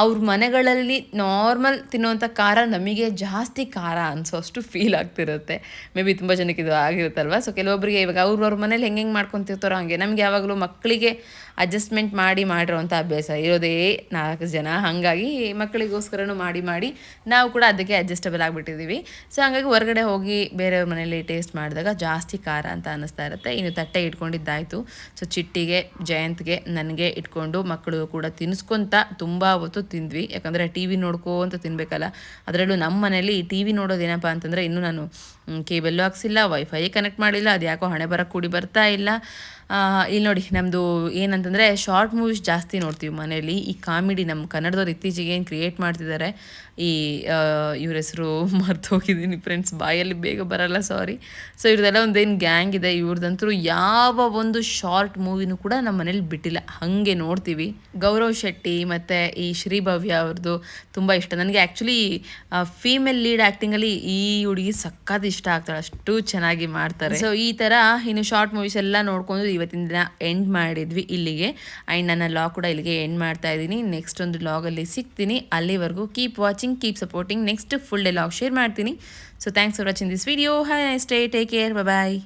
[SPEAKER 1] ಅವ್ರ ಮನೆಗಳಲ್ಲಿ ನಾರ್ಮಲ್ ತಿನ್ನುವಂಥ ಖಾರ ನಮಗೆ ಜಾಸ್ತಿ ಖಾರ ಅನಿಸೋ ಅಷ್ಟು ಫೀಲ್ ಆಗ್ತಿರುತ್ತೆ. ಮೇ ಬಿ ತುಂಬ ಜನಕ್ಕೆ ಇದು ಆಗಿರುತ್ತಲ್ವ? ಸೊ ಕೆಲವೊಬ್ಬರಿಗೆ ಇವಾಗ ಅವ್ರವ್ರ ಮನೇಲಿ ಹೆಂಗೆ ಹೆಂಗೆ ಮಾಡ್ಕೊತಿರ್ತಾರೋ ಹಾಗೆ. ನಮಗೆ ಯಾವಾಗಲೂ ಮಕ್ಕಳಿಗೆ ಅಡ್ಜಸ್ಟ್ಮೆಂಟ್ ಮಾಡಿ ಮಾಡಿರೋವಂಥ ಅಭ್ಯಾಸ. ಇರೋದೇ ನಾಲ್ಕು ಜನ. ಹಾಗಾಗಿ ಮಕ್ಕಳಿಗೋಸ್ಕರನೂ ಮಾಡಿ ಮಾಡಿ ನಾವು ಕೂಡ ಅದಕ್ಕೆ ಅಡ್ಜಸ್ಟಬಲ್ ಆಗಿಬಿಟ್ಟಿದ್ದೀವಿ. ಸೊ ಹಾಗಾಗಿ ಹೊರಗಡೆ ಹೋಗಿ ಬೇರೆಯವ್ರ ಮನೇಲಿ ಟೇಸ್ಟ್ ಮಾಡಿದಾಗ ಜಾಸ್ತಿ ಖಾರ ಅಂತ ಅನ್ನಿಸ್ತಾ ಇರುತ್ತೆ. ಇನ್ನು ತಟ್ಟೆ ಇಟ್ಕೊಂಡಿದ್ದಾಯಿತು. ಸೊ ಚಿಟ್ಟಿಗೆ, ಜಯಂತ್ಗೆ ನನಗೆ ಇಟ್ಕೊಂಡು ಮಕ್ಕಳು ಕೂಡ ತಿನ್ನಿಸ್ಕೊಂತ ತುಂಬ ಹೊತ್ತು ತಿಂದ್ವಿ. ಯಾಕಂದರೆ ಟಿ ವಿ ನೋಡ್ಕೋ ಅಂತ ತಿನ್ನಬೇಕಲ್ಲ ಅದರಲ್ಲೂ ನಮ್ಮ ಮನೇಲಿ ಟಿ ವಿ ನೋಡೋದೇನಪ್ಪ ಅಂತಂದರೆ ಇನ್ನೂ ನಾನು ಕೇಬಲ್ಲು ಹಾಕ್ಸಿಲ್ಲ ವೈಫೈ ಕನೆಕ್ಟ್ ಮಾಡಿಲ್ಲ, ಅದು ಯಾಕೋ ಹಣೆ ಬರೋಕ್ಕೆ ಕೂಡಿ ಬರ್ತಾ ಇಲ್ಲ. ಇಲ್ಲಿ ನೋಡಿ ನಮ್ಮದು ಏನಂತಂದರೆ ಶಾರ್ಟ್ ಮೂವೀಸ್ ಜಾಸ್ತಿ ನೋಡ್ತೀವಿ ಮನೇಲಿ ಈ ಕಾಮಿಡಿ ನಮ್ಮ ಕನ್ನಡದವ್ರು ಇತ್ತೀಚೆಗೆ ಏನು ಕ್ರಿಯೇಟ್ ಮಾಡ್ತಿದ್ದಾರೆ ಈ ಇವ್ರ ಹೆಸರು [LAUGHS] ಮರ್ತೋಗಿದ್ದೀನಿ ಫ್ರೆಂಡ್ಸ್ ಬಾಯಲ್ಲಿ ಬೇಗ ಬರಲ್ಲ ಸಾರಿ ಸೊ ಇವ್ರದ್ದೆಲ್ಲ ಒಂದೇನು ಗ್ಯಾಂಗ್ ಇದೆ. ಇವ್ರದ್ದಂತರೂ ಯಾವ ಒಂದು ಶಾರ್ಟ್ ಮೂವಿನೂ ಕೂಡ ನಮ್ಮ ಮನೇಲಿ ಬಿಟ್ಟಿಲ್ಲ. ಹಾಗೆ ನೋಡ್ತೀವಿ. ಗೌರವ್ ಶೆಟ್ಟಿ ಮತ್ತು ಈ ಶ್ರೀಭವ್ಯ ಅವ್ರದ್ದು ತುಂಬ ಇಷ್ಟ. ನನಗೆ ಆ್ಯಕ್ಚುಲಿ ಫೀಮೇಲ್ ಲೀಡ್ ಆ್ಯಕ್ಟಿಂಗಲ್ಲಿ ಈ ಹುಡುಗಿ ಸಖತ್ ಇಷ್ಟ ಆಗ್ತಾಳೆ. ಅಷ್ಟು ಚೆನ್ನಾಗಿ ಮಾಡ್ತಾರೆ. ಸೊ ಈ ಥರ ಇನ್ನು ಶಾರ್ಟ್ ಮೂವೀಸ್ ಎಲ್ಲ ನೋಡ್ಕೊಂಡು ಇವತ್ತಿನ ದಿನ ಎಂಡ್ ಮಾಡಿದ್ವಿ ಇಲ್ಲಿಗೆ. ಆ್ಯಂಡ್ ನನ್ನ ಲಾಗ್ ಕೂಡ ಇಲ್ಲಿಗೆ ಎಂಡ್ ಮಾಡ್ತಾ ಇದ್ದೀನಿ. ನೆಕ್ಸ್ಟ್ ಒಂದು ಲಾಗಲ್ಲಿ ಸಿಗ್ತೀನಿ. ಅಲ್ಲಿವರೆಗೂ keep watching keep supporting next full day log share ಮಾಡ್ತೀನಿ so thanks for watching this video have nice day take care bye